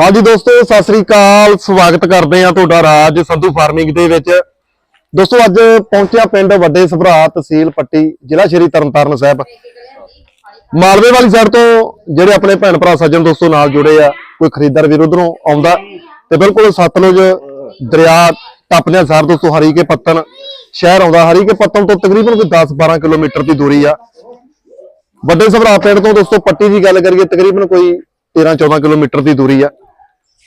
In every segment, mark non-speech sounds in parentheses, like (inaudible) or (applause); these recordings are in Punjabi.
ਹਾਂਜੀ ਦੋਸਤੋ, ਸਤਿ ਸ੍ਰੀ ਅਕਾਲ। ਸਵਾਗਤ ਕਰਦੇ ਆ ਤੁਹਾਡਾ ਰਾਜ ਸੰਧੂ ਫਾਰਮਿੰਗ ਦੇ ਵਿੱਚ। ਦੋਸਤੋ, ਅੱਜ ਪਹੁੰਚਿਆ ਪਿੰਡ ਵੱਡੇ ਸਭਰਾ ਤਹਿਸੀਲ ਪੱਟੀ, ਜ਼ਿਲ੍ਹਾ ਸ਼੍ਰੀ ਤਰਨਤਾਰਨ ਸਾਹਿਬ। ਮਾਲਵੇ ਵਾਲੀ ਸਾਈਡ ਤੋਂ ਜਿਹੜੇ ਆਪਣੇ ਭੈਣ ਭਰਾ ਸੱਜਣ ਦੋਸਤੋ ਨਾਲ ਜੁੜੇ ਆ, ਕੋਈ ਖਰੀਦਦਾਰ ਵੀਰ ਉਧਰੋਂ ਆਉਂਦਾ ਤੇ ਬਿਲਕੁਲ ਸਤਲੁਜ ਦਰਿਆ ਟੱਪਦਿਆਂ ਸਾਰ ਦੋਸਤੋ ਹਰੀ ਕੇ ਪੱਤਨ ਸ਼ਹਿਰ ਆਉਂਦਾ। ਹਰੀ ਕੇ ਪੱਤਨ ਤੋਂ ਤਕਰੀਬਨ ਕੋਈ 10-12 ਕਿਲੋਮੀਟਰ ਦੀ ਦੂਰੀ ਆ। ਵੱਡੇ ਸਭਰਾ ਪਿੰਡ ਤੋਂ ਦੋਸਤੋ ਪੱਟੀ ਦੀ ਗੱਲ ਕਰੀਏ, ਤਕਰੀਬਨ ਕੋਈ 13-14 ਕਿਲੋਮੀਟਰ ਦੀ ਦੂਰੀ ਆ।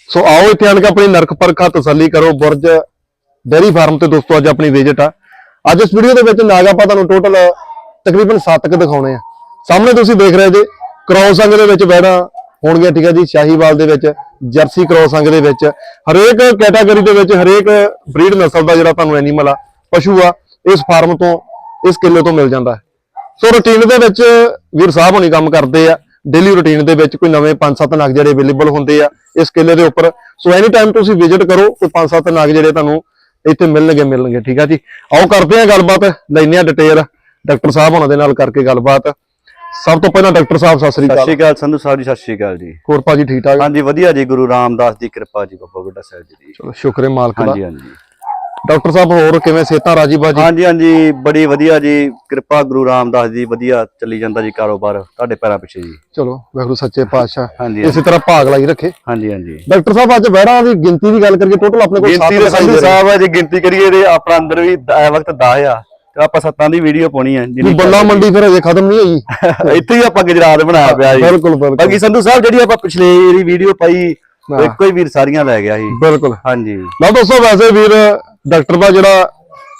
ਸੋ ਆਓ ਇੱਥੇ ਆਣ ਕੇ ਆਪਣੀ ਨਰਕ ਪਰਖਾ ਤਸੱਲੀ ਕਰੋ, ਬੁਰਜ ਡੇਰੀ ਫਾਰਮ ਤੇ ਦੋਸਤੋ ਅੱਜ ਆਪਣੀ ਵਿਜ਼ਿਟ ਆ। ਅੱਜ ਇਸ ਵੀਡੀਓ ਦੇ ਵਿੱਚ ਨਾਗ ਆਪਾਂ ਤੁਹਾਨੂੰ ਟੋਟਲ ਤਕਰੀਬਨ 7 ਕ ਦਿਖਾਉਣੇ ਆ। ਸਾਹਮਣੇ ਤੁਸੀਂ ਦੇਖ ਰਹੇ ਜੇ ਕ੍ਰੋਸ ਅੰਗ ਦੇ ਵਿੱਚ ਬੈੜਾ ਹੋਣਗੀਆਂ, ਠੀਕ ਹੈ ਜੀ, ਸ਼ਾਹੀਵਾਲ ਦੇ ਵਿੱਚ, ਜਰਸੀ ਕ੍ਰੋਸ ਅੰਗ ਦੇ ਵਿੱਚ। ਹਰੇਕ ਕੈਟਾਗਰੀ ਦੇ ਵਿੱਚ ਹਰੇਕ ਬਰੀਡ ਨਸਲ ਦਾ ਜਿਹੜਾ ਤੁਹਾਨੂੰ ਐਨੀਮਲ ਆ, ਪਸ਼ੂ ਆ, ਇਸ ਫਾਰਮ ਤੋਂ, ਇਸ ਕਿੱਲੇ ਤੋਂ ਮਿਲ ਜਾਂਦਾ। ਸੋ ਰੁਟੀਨ ਦੇ ਵਿੱਚ ਵੀਰ ਸਾਹਿਬ ਹੁਣੀ ਕੰਮ ਕਰਦੇ ਆ। ਡੇਲੀ ਰੁਟੀਨ ਦੇ ਵਿੱਚ ਕੋਈ ਨਵੇਂ 5-7 ਨਗ ਜਿਹੜੇ ਅਵੇਲੇਬਲ ਹੁੰਦੇ ਆ ਇਸ ਕਿੱਲੇ ਦੇ ਉੱਪਰ। ਸੋ ਐਨੀ ਟਾਈਮ ਤੁਸੀਂ ਵਿਜ਼ਿਟ ਕਰੋ ਕੋਈ 5-7 ਨਗ ਜਿਹੜੇ ਤੁਹਾਨੂੰ ਇੱਥੇ ਮਿਲਣਗੇ ਮਿਲਣਗੇ ਠੀਕ ਆ ਜੀ? ਆਓ ਕਰਦੇ ਆ ਗੱਲਬਾਤ ਲੈਨੇ ਆ ਡਿਟੇਲ ਡਾਕਟਰ ਸਾਹਿਬ ਹੁਣਾਂ ਦੇ ਨਾਲ ਕਰਕੇ ਗੱਲਬਾਤ। ਸਭ ਤੋਂ ਪਹਿਲਾਂ ਡਾਕਟਰ ਸਾਹਿਬ ਸਤਿ ਸ੍ਰੀ ਸਤਿ ਅਕਾਲ ਸ਼੍ਰੀ ਅਕਾਲ ਸੰਧੂ ਸਾਹਿਬ ਜੀ ਸਤਿ ਸ਼੍ਰੀ ਅਕਾਲ ਜੀ। ਹੋਰ ਭਾਜੀ ਠੀਕ ਠਾਕ? ਹਾਂਜੀ ਵਧੀਆ ਜੀ ਗੁਰੂ ਰਾਮਦਾਸ ਦੀ ਕਿਰਪਾ ਜੀ ਬਾਬਾ ਬੁੱਢਾ ਸਾਹਿਬ ਜੀ ਚਲੋ ਸ਼ੁਕਰ ਹੈ ਮਾਲਕ ਦਾ। ਹਾਂਜੀ ਹਾਂਜੀ। ਡਾਕਟਰ ਸਾਹਿਬ ਹੋਰ ਕਿਵੇਂ ਸਿਹਤਾਂ ਰਾਜੀ ਬਾਜੀ? ਹਾਂਜੀ ਹਾਂਜੀ ਬੜੀ ਵਧੀਆ ਜੀ। ਕਿਰਪਾ ਗੁਰੂ ਰਾਮਦਾਸ ਦੀ ਵਧੀਆ ਚੱਲੀ ਜਾਂਦਾ ਜੀ ਕਾਰੋਬਾਰ ਤੁਹਾਡੇ ਪੈਰਾਂ ਪਿੱਛੇ ਜੀ। ਚਲੋ ਵਾਹਿਗੁਰੂ ਸੱਚੇ ਪਾਤਸ਼ਾਹ। ਹਾਂਜੀ ਇਸੇ ਤਰ੍ਹਾਂ ਭਾਗ ਲਾਈ ਰੱਖੇ। ਹਾਂਜੀ ਹਾਂਜੀ। ਡਾਕਟਰ ਸਾਹਿਬ ਅੱਜ ਵਹਿਰਾਂ ਦੀ ਗਿਣਤੀ ਦੀ ਗੱਲ ਕਰੀਏ ਟੋਟਲ ਆਪਣੇ ਕੋਲ ਗਿਣਤੀ ਦੇ 7 ਸੰਧੂ ਸਾਹਿਬ ਆ ਜੇ ਗਿਣਤੀ ਕਰੀਏ ਤੇ ਆਪਣਾ ਅੰਦਰ ਵੀ ਇਸ ਵਕਤ 10 ਆ ਤੇ ਆਪਾਂ ਸੱਤਾਂ ਦੀ ਵੀਡੀਓ ਪਾਉਣੀ ਆ ਜੀ ਬੱਲਾ ਮੰਡੀ ਫਿਰ ਅਜੇ ਖਤਮ ਨਹੀਂ ਹੋਈ। (laughs) ਇੱਥੇ ਹੀ ਆਪਾਂ ਗੁਜਰਾਤ ਬਣਾਇਆ ਪਿਆ ਜੀ। ਬਿਲਕੁਲ ਬਿਲਕੁਲ। ਬਾਕੀ ਸੰਧੂ ਸਾਹਿਬ ਜਿਹੜੀ ਆਪਾਂ ਪਿਛਲੇ ਜਿਹੜੀ ਵੀਡੀਓ ਪਾਈ ਉਹ। ਇੱਕੋ ਹੀ ਵੀਰ ਸਾਰੀਆਂ ਲੈ ਗਿਆ ਸੀ। ਬਿਲਕੁਲ। ਹਾਂਜੀ। ਲਓ ਦੋਸਤੋ ਵੈਸੇ ਵੀਰ ਡਾਕਟਰ ਦਾ ਜਿਹੜਾ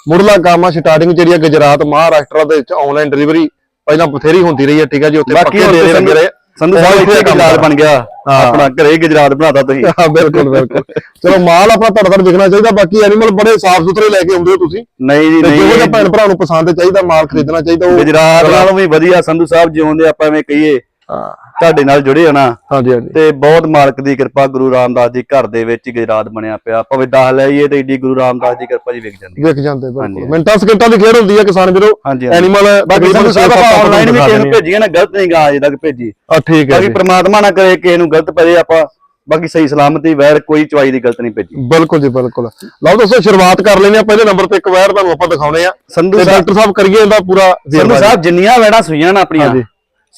ਮੁੱਢਲਾ ਕੰਮ ਆ ਸਟਾਰਟਿੰਗ ਜਿਹੜੀ ਆ ਗੁਜਰਾਤ ਮਹਾਰਾਸ਼ਟਰ ਦੇ ਵਿੱਚ ਆਨਲਾਈਨ ਡਿਲੀਵਰੀ ਪਹਿਲਾਂ ਬਥੇਰੀ ਹੁੰਦੀ ਰਹੀ ਹੈ ਠੀਕ ਹੈ ਜੀ ਉੱਥੇ ਪੱਕੇ ਡੇਰੇ ਲੱਗੇ ਰਹੇ ਸੰਧੂ ਸਾਹਿਬ ਇੱਥੇ ਗੁਜਰਾਤ ਬਣ ਗਿਆ। ਆਪਣਾ ਘਰੇ ਗੁਜਰਾਤ ਬਣਾਤਾ ਤੁਸੀਂ। ਹਾਂ ਬਿਲਕੁਲ ਬਿਲਕੁਲ। ਚਲੋ ਮਾਲ ਆਪਣਾ ਤੁਹਾਡਾ ਤਾਂ ਵਿਕਣਾ ਚਾਹੀਦਾ ਬਾਕੀ ਐਨੀਮਲ ਬੜੇ ਸਾਫ਼ ਸੁਥਰੇ ਲੈ ਕੇ ਆਉਂਦੇ ਹੋ ਤੁਸੀਂ। ਨਹੀਂ ਜੀ ਨਹੀਂ। ਭੈਣ ਭਰਾ ਨੂੰ ਪਸੰਦ ਚਾਹੀਦਾ ਮਾਲ ਖਰੀਦਣਾ ਚਾਹੀਦਾ ਉਹ ਗੁਜਰਾਤ ਨਾਲੋਂ ਵੀ ਵਧੀਆ ਸੰਧੂ ਸਾਹਿਬ ਜਿਉਂਦੇ ਆਪਾਂ ਐਵੇਂ ਕਹੀਏ। ਤੁਹਾਡੇ ਨਾਲ ਜੁੜੇ ਹੋਣਾ ਹਾਂਜੀ ਹਾਂਜੀ। ਤੇ ਬਹੁਤ ਮਾਲਕ ਦੀ ਕਿਰਪਾ ਗੁਰੂ ਰਾਮਦਾਸ ਦੀ ਘਰ ਦੇ ਵਿੱਚ ਗੁਜਰਾਤ ਬਣਿਆ ਪਿਆ। ਭਾਵੇਂ 10 ਲਈਏ ਤੇ ਏਡੀ ਗੁਰੂ ਰਾਮਦਾਸ ਦੀ ਕਿਰਪਾ ਜੀ ਵਿਕ ਜਾਂਦੀ। ਵਿਕ ਜਾਂਦੇ ਬਿਲਕੁਲ। ਮਿੰਟਾਂ ਸਕਿੰਟਾਂ ਦੀ ਖੇਡ ਹੁੰਦੀ ਹੈ ਕਿਸਾਨ ਵੀਰੋ। ਐਨੀਮਲ ਬਾਕੀ ਸੰਧੂ ਸਾਹਿਬ ਆਪਾਂ ਆਨਲਾਈਨ ਵੀ ਕਿਸੇ ਨੂੰ ਭੇਜੀਏ ਨਾ ਗਲਤ ਨਹੀਂ ਗਾ ਅਜੇ ਤੱਕ ਭੇਜੀ। ਆ ਠੀਕ ਹੈ ਬਾਕੀ ਜੀ। ਪ੍ਰਮਾਤਮਾ ਨਾ ਕਰੇ ਕਿਸੇ ਨੂੰ ਗਲਤ ਪਵੇ ਆਪਾਂ ਬਾਕੀ ਸਹੀ ਸਲਾਮਤੀ ਵੈਰ ਕੋਈ ਚਵਾਈ ਦੀ ਗਲਤ ਨਹੀਂ ਭੇਜੀ। ਬਿਲਕੁਲ ਜੀ ਬਿਲਕੁਲ। ਲਓ ਦੋਸਤੋ ਸ਼ੁਰੂਆਤ ਕਰ ਲੈਨੇ ਆ ਪਹਿਲੇ ਨੰਬਰ ਤੇ ਇੱਕ ਵਾਰ ਤੁਹਾਨੂੰ ਆਪਾਂ ਦਿਖਾਉਣੇ ਆ। ਸੰਧੂ ਸਾਹਿਬ ਡਾਕਟਰ ਸਾਹਿਬ ਕਰੀਏ ਇਹਦਾ ਪੂਰਾ ਸੰਧੂ ਜੀ। ਸਾਹਿਬ ਜਿੰਨੀਆਂ ਵੈੜਾਂ ਸੂਈਆਂ ਨਾ ਆਪਣੀਆਂ।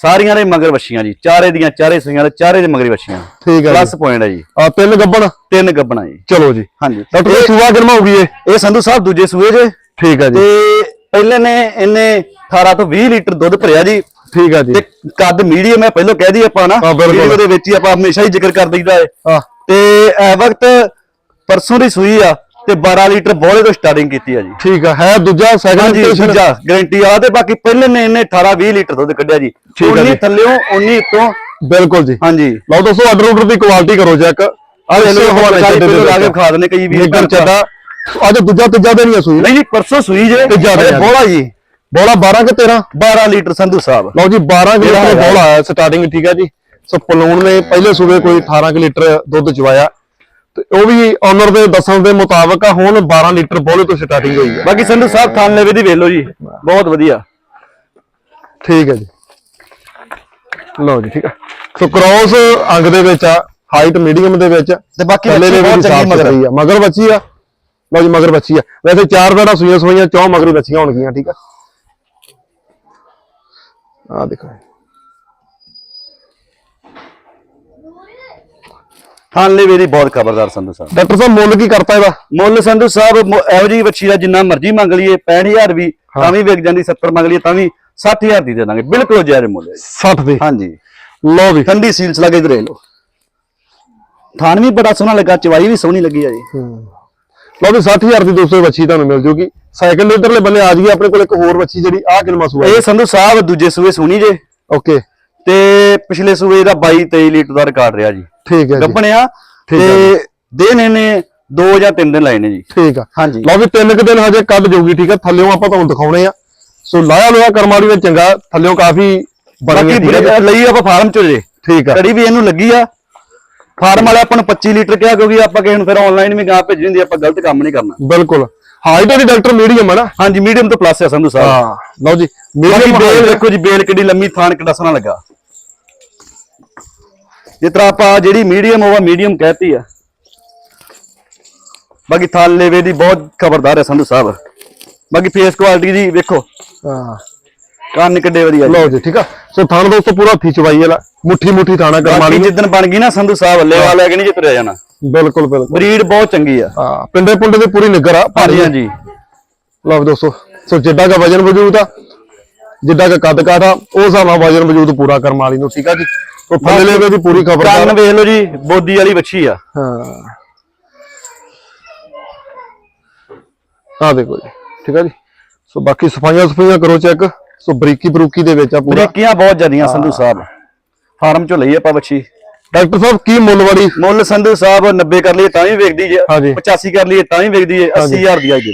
ਸਾਰੀਆਂ ਦੇ ਮਗਰ ਵੱਛੀਆਂ ਜੀ। ਚਾਰੇ ਦੀਆਂ ਚਾਰੇ ਸੂਈਆਂ ਤੇ ਚਾਰੇ ਦੇ ਮਗਰ ਵੱਛੀਆਂ। ਠੀਕ ਹੈ ਪਲੱਸ ਪੁਆਇੰਟ ਹੈ ਜੀ। ਆ ਤਿੰਨ ਗੱਬਣ? ਤਿੰਨ ਗੱਬਣਾ ਜੀ। ਚਲੋ ਜੀ। ਹਾਂਜੀ। ਡਾਕਟਰ ਸਾਹਿਬ ਸੂਆ ਕਿਰਮਾ ਹੋ ਗਈ ਇਹ? ਇਹ ਸੰਧੂ ਸਾਹਿਬ ਦੂਜੇ ਸੂਏ ਜੇ। ਠੀਕ ਹੈ ਜੀ। ਤੇ ਪਹਿਲੇ ਨੇ ਇਹਨੇ 18 ਤੋਂ 20 ਲੀਟਰ ਦੁੱਧ ਭਰਿਆ ਜੀ। ਠੀਕ ਹੈ ਜੀ। ਤੇ ਕੱਦ ਮੀਡੀਅਮ ਹੈ ਪਹਿਲਾਂ ਕਹਿ ਦਈ ਆਪਾਂ ਨਾ। ਵੀਡੀਓ ਦੇ ਵਿੱਚ ਹੀ ਆਪਾਂ ਹਮੇਸ਼ਾ ਹੀ ਜ਼ਿਕਰ ਕਰ ਦਈਦਾ ਹੈ। ਆ ਤੇ ਇਹ ਵਕਤ ਪਰਸੋਂ ਦੀ ਸੂਈ ਆ। ਤੇ 12 ਲੀਟਰ ਬੋਲੇ ਤੋਂ ਸਟਾਰਟਿੰਗ ਕੀਤੀ ਆ ਜੀ। ਠੀਕ ਹੈ ਹੈ ਦੂਜਾ ਸੈਕੰਡ ਹਾਂਜੀ ਦੂਜਾ ਗਾਰੰਟੀ ਵਾਲਾ ਤੇ ਬਾਕੀ ਪਹਿਲੇ ਨੇ ਇਹਨੇ 18 20 ਲੀਟਰ ਦੁੱਧ ਕੱਢਿਆ ਜੀ। ਠੀਕ ਆ 19 ਜੀ। ਥੱਲਿਓਂ 19 ਉੱਤੋਂ ਬਿਲਕੁਲ ਜੀ। ਹਾਂਜੀ। ਲਓ ਦੋਸਤੋ ਆਰਡਰ ਆਰਡਰ ਦੀ ਕੁਆਲਿਟੀ ਕਰੋ ਚੈੱਕ ਆ ਇਹ ਲੋ ਹਵਾਲੇ ਚੱਡੇ ਦੇ ਲਾ ਕੇ। ਖਾ ਦਨੇ ਕਈ ਵੀ ਨਿੱਗਰ ਚੱਡਾ। ਅੱਜ ਦੂਜਾ ਤੀਜਾ ਦਿਨ ਹੀ ਆ ਸੂਈ। ਨਹੀਂ ਜੀ ਪਰਸੋਂ ਸੂਈ ਜੇ। ਤੀਜਾ ਆ। ਬੋਲਾ ਜੀ। ਬੋਲਾ 12 ਕਿ 13 12 ਲੀਟਰ ਸੰਧੂ ਸਾਹਿਬ। ਲਓ ਜੀ 12 ਕਿਲੋ ਜਿਹੜਾ ਦਾ ਹੈਗਾ। ਬੋਲਾ ਆਇਆ ਸਟਾਰਟਿੰਗ ਠੀਕ ਹੈ ਜੀ। ਸੋ ਪਲੂਣ ਨੇ ਪਹਿਲੇ ਸੂਬੇ ਕੋਈ 18 ਕਿ ਲੀਟਰ ਦੁੱਧ ਚਵਾਇਆ। ਤੇ ਉਹ ਵੀ ਓਨਰ ਦੇ ਦੱਸਣ ਦੇ ਮੁਤਾਬਕ ਆ ਹੁਣ 12 ਲੀਟਰ ਬੋਲੇ ਤੋਂ ਸਟਾਰਟਿੰਗ ਹੋਈ ਹੈ। ਬਾਕੀ ਸੰਧੂ ਸਾਹਿਬ ਥਾਨ ਲੈਵੇ ਦੀ ਵੇਖ ਲਓ ਜੀ। ਬਹੁਤ ਵਧੀਆ। ਠੀਕ ਹੈ ਜੀ। ਲਓ ਜੀ ਠੀਕ ਹੈ। ਸੋ ਕ੍ਰੋਸ ਅੰਗ ਦੇ ਵਿੱਚ ਆ ਹਾਈਟ ਮੀਡੀਅਮ ਦੇ ਵਿੱਚ ਤੇ ਬਾਕੀ ਬੱਚੀ ਬਹੁਤ ਵੀ ਚੰਗੀ ਮਗਰ ਆ। ਮਗਰ ਬੱਚੀ ਆ। ਲਓ ਜੀ ਮਗਰ ਬੱਚੀ ਆ। ਵੈਸੇ ਚਾਰ ਬੈੜਾ ਸੂਈਆਂ ਸੂਈਆਂ ਚੌ ਮਗਰੀ ਬੱਚੀਆਂ ਹੋਣਗੀਆਂ ਠੀਕ ਆ। ਆ ਦੇਖੋ। ਲੈਵੇ ਦੀ ਬਹੁਤ ਖਬਰਦਾਰ ਸੰਧੂ ਸਾਹਿਬ। ਡਾਕਟਰ ਸਾਹਿਬ ਮੁੱਲ ਕੀ ਕਰਤਾ ਇਹਦਾ? ਮੁੱਲ ਸੰਧੂ ਸਾਹਿਬ ਮੁ- ਇਹੋ ਜੀ ਬੱਚੀ ਦਾ ਜਿੰਨਾ ਮਰਜ਼ੀ ਮੰਗ ਲਈਏ 65000 ਵੀ ਤਾਂ ਵੀ ਵਿਕ ਜਾਂਦੀ 70 ਮੰਗ ਲਈਏ ਤਾਂ ਵੀ 60000 ਦੀ ਦੇ ਦਾਂਗੇ। ਬਿਲਕੁਲ ਜਾਇਜ਼ ਮੁੱਲ ਹੈ। ਜੀ। 60 ਦੀ? ਹਾਂਜੀ। ਲਓ ਵੀ। ਠੰਡੀ ਸੀਲਸ ਲੱਗੇ ਇਧਰ ਲਓ। ਥਾਨ ਵੀ ਬੜਾ ਸੋਹਣਾ ਲੱਗਾ ਚਵਾਈ ਵੀ ਸੋਹਣੀ ਲੱਗੀ ਆ ਜੀ। ਲਓ ਵੀ 60000 ਦੀ ਦੋਸਤੋ ਬੱਚੀ ਤੁਹਾਨੂੰ ਮਿਲ ਜੂਗੀ। ਸਾਈਕਲ ਇਧਰਲੇ ਬੰਨੇ ਆ ਜੀਏ ਆਪਣੇ ਕੋਲ ਇੱਕ ਹੋਰ ਬੱਚੀ ਜਿਹੜੀ ਆ ਕਿਲਮਾ ਸੂਆ ਇਹ ਸੰਧੂ ਸਾਹਿਬ ਦੂਜੇ ਸੂਏ ਸੋਹਣੀ ਜੇ। ਓਕੇ। ਤੇ ਪਿਛਲੇ ਸੂਏ ਦਾ 22 23 ਲੀਟਰ ਦਾ ਰਿਕਾਰਡ ਰਿਹਾ ਜੀ। ਠੀਕ ਹੈ ਜੀ। ਠੀਕ ਤੇ ਹੈ ਦਿਨ ਇਹਨੇ 2 ਜਾਂ 3 ਦਿਨ ਲਾਏ ਨੇ ਜੀ। ਠੀਕ ਆ। ਹਾਂਜੀ। ਲਓ ਵੀ ਤਿੰਨ ਕੁ ਦਿਨ ਹਜੇ ਕੱਢ ਜਾਊਗੀ ਠੀਕ ਆ ਥੱਲਿਓਂ ਆਪਾਂ ਤੁਹਾਨੂੰ ਦਿਖਾਉਣੇ ਆ। ਸੋ ਲਾਇਆ ਲੋਇਆ ਕਰਮਾੜੀ ਵਿੱਚ ਚੰਗਾ ਥੱਲਿਓਂ ਕਾਫੀ ਬਾਕੀ ਠੀਕ ਆ। ਲਈ ਆਪਾਂ ਫਾਰਮ ਚ ਜੇ। ਠੀਕ ਆ। ਕੜੀ ਵੀ ਇਹਨੂੰ ਲੱਗੀ ਆ। ਫਾਰਮ ਵਾਲੇ ਆਪਾਂ ਨੂੰ 25 ਲੀਟਰ ਕਿਹਾ ਕਿਉਂਕਿ ਆਪਾਂ ਕਿਸੇ ਨੂੰ ਫਿਰ ਆਨਲਾਈਨ ਵੀ ਗਾਂ ਭੇਜੀ ਹੁੰਦੀ ਆ, ਆਪਾਂ ਗਲਤ ਕੰਮ ਨਹੀਂ ਕਰਨਾ। ਬਿਲਕੁਲ। ਹਾਈਟ ਦੀ ਡਾਕਟਰ ਮੀਡੀਅਮ ਹੈ ਨਾ। ਹਾਂਜੀ ਮੀਡੀਅਮ ਤੋਂ ਪਲੱਸ ਆ ਸੰਧੂ ਸਾਹਿਬ। ਹਾਂ। ਲਓ ਜੀ ਬਾਕੀ ਮੀਡੀਅਮ ਬੇਲ ਦੇਖੋ ਜੀ ਬੇਲ ਕਿੱਡੀ ਲੰਮੀ ਥਾਨ ਕਿੱਡਾ ਸੋਹਣਾ ਲੱਗਾ। ਜਿਸ ਤਰ੍ਹਾਂ ਆਪਾਂ ਜਿਹੜੀ ਮੀਡੀਅਮ ਹੋਵਾ ਮੀਡੀਅਮ ਕਹਤੀ ਆ। ਬਾਕੀ ਥਾਲ ਲੇਵੇ ਦੀ ਬਹੁਤ ਖਬਰਦਾਰ ਹੈ ਸੰਧੂ ਸਾਹਿਬ। ਬਾਕੀ ਫੇਸ ਕੁਆਲਿਟੀ ਦੀ ਵੇਖੋ। ਹਾਂ। ਕੰਨ ਕਿੱਡੇ ਵਧੀਆ ਜੀ। ਲਓ ਜੀ ਠੀਕ ਆ? ਸੋ ਥਣ ਦੋਸਤੋ ਪੂਰਾ ਹੱਥੀ ਚਵਾਈ ਵਾਲਾ। ਮੁੱਠੀ ਮੁੱਠੀ ਥਾਣਾ ਕਰਮਾਲੀ ਜਿੱਦਣ ਬਣ ਗਈ ਨਾ ਸੰਧੂ ਸਾਹਿਬ ਲੇਵਾ ਲੈ ਕੇ ਨਹੀਂ ਜੇ ਤੁਰਿਆ ਜਾਣਾ। ਬਿਲਕੁਲ ਬਿਲਕੁਲ। ਬਰੀਡ ਬਹੁਤ ਚੰਗੀ ਆ। ਹਾਂ ਪਿੰਡੇ ਪੁੰਡੇ ਦੀ ਪੂਰੀ ਨਿਗਰ ਆ ਭਾਰੀ ਹਾਂਜੀ ਲਓ ਵੀ ਦੋਸਤੋ ਸੋ ਜਿੱਡਾ ਦਾ ਵਜਨ ਵਜੂਦ ਆ ਜਿੱਡਾ ਦਾ ਕੱਦ ਕਾਠ ਆ ਉਸ ਹਿਸਾਬ ਨਾਲ ਵਜਨ ਵਜੂਦ ਪੂਰਾ ਕਰਮਾਲੀ ਨੂੰ ਠੀਕ ਆ ਜੀ। ਸੋ ਥੱਲੇ ਲੈਵੇ ਦੀ ਪੂਰੀ ਖਬਰ ਕੰਨ ਵੇਖ ਲਓ ਜੀ ਬੋਦੀ ਵਾਲੀ ਵੱਛੀ ਆ। ਹਾਂ। ਆ ਦੇਖੋ ਜੀ ਠੀਕ ਆ ਜੀ? ਸੋ ਬਾਕੀ ਸਫਾਈਆਂ ਸਫਾਈਆਂ ਕਰੋ ਚੈੱਕ। ਸੋ ਬਰੀਕੀ ਬਰੂਕੀ ਦੇ ਵਿੱਚ ਆ ਪੂਰਾ। ਬ੍ਰੇਕੀਆਂ ਬਹੁਤ ਜ਼ਿਆਦੀਆਂ ਸੰਧੂ ਸਾਹਿਬ। ਫਾਰਮ ਚੋਂ ਲਈ ਆਪਾਂ ਵੱਛੀ। ਡਾਕਟਰ ਸਾਹਿਬ ਕੀ ਮੁੱਲ ਵਾਲੀ? ਮੁੱਲ ਸੰਧੂ ਸਾਹਿਬ 90 ਕਰ ਲਈਏ ਤਾਂ ਵੀ ਵੇਚਦੀ ਜੇ। ਹਾਂਜੀ। 85 ਕਰ ਲਈਏ ਤਾਂ ਵੀ ਵੇਚਦੀ ਜੇ 80000 ਦੀ ਆ ਜੀ।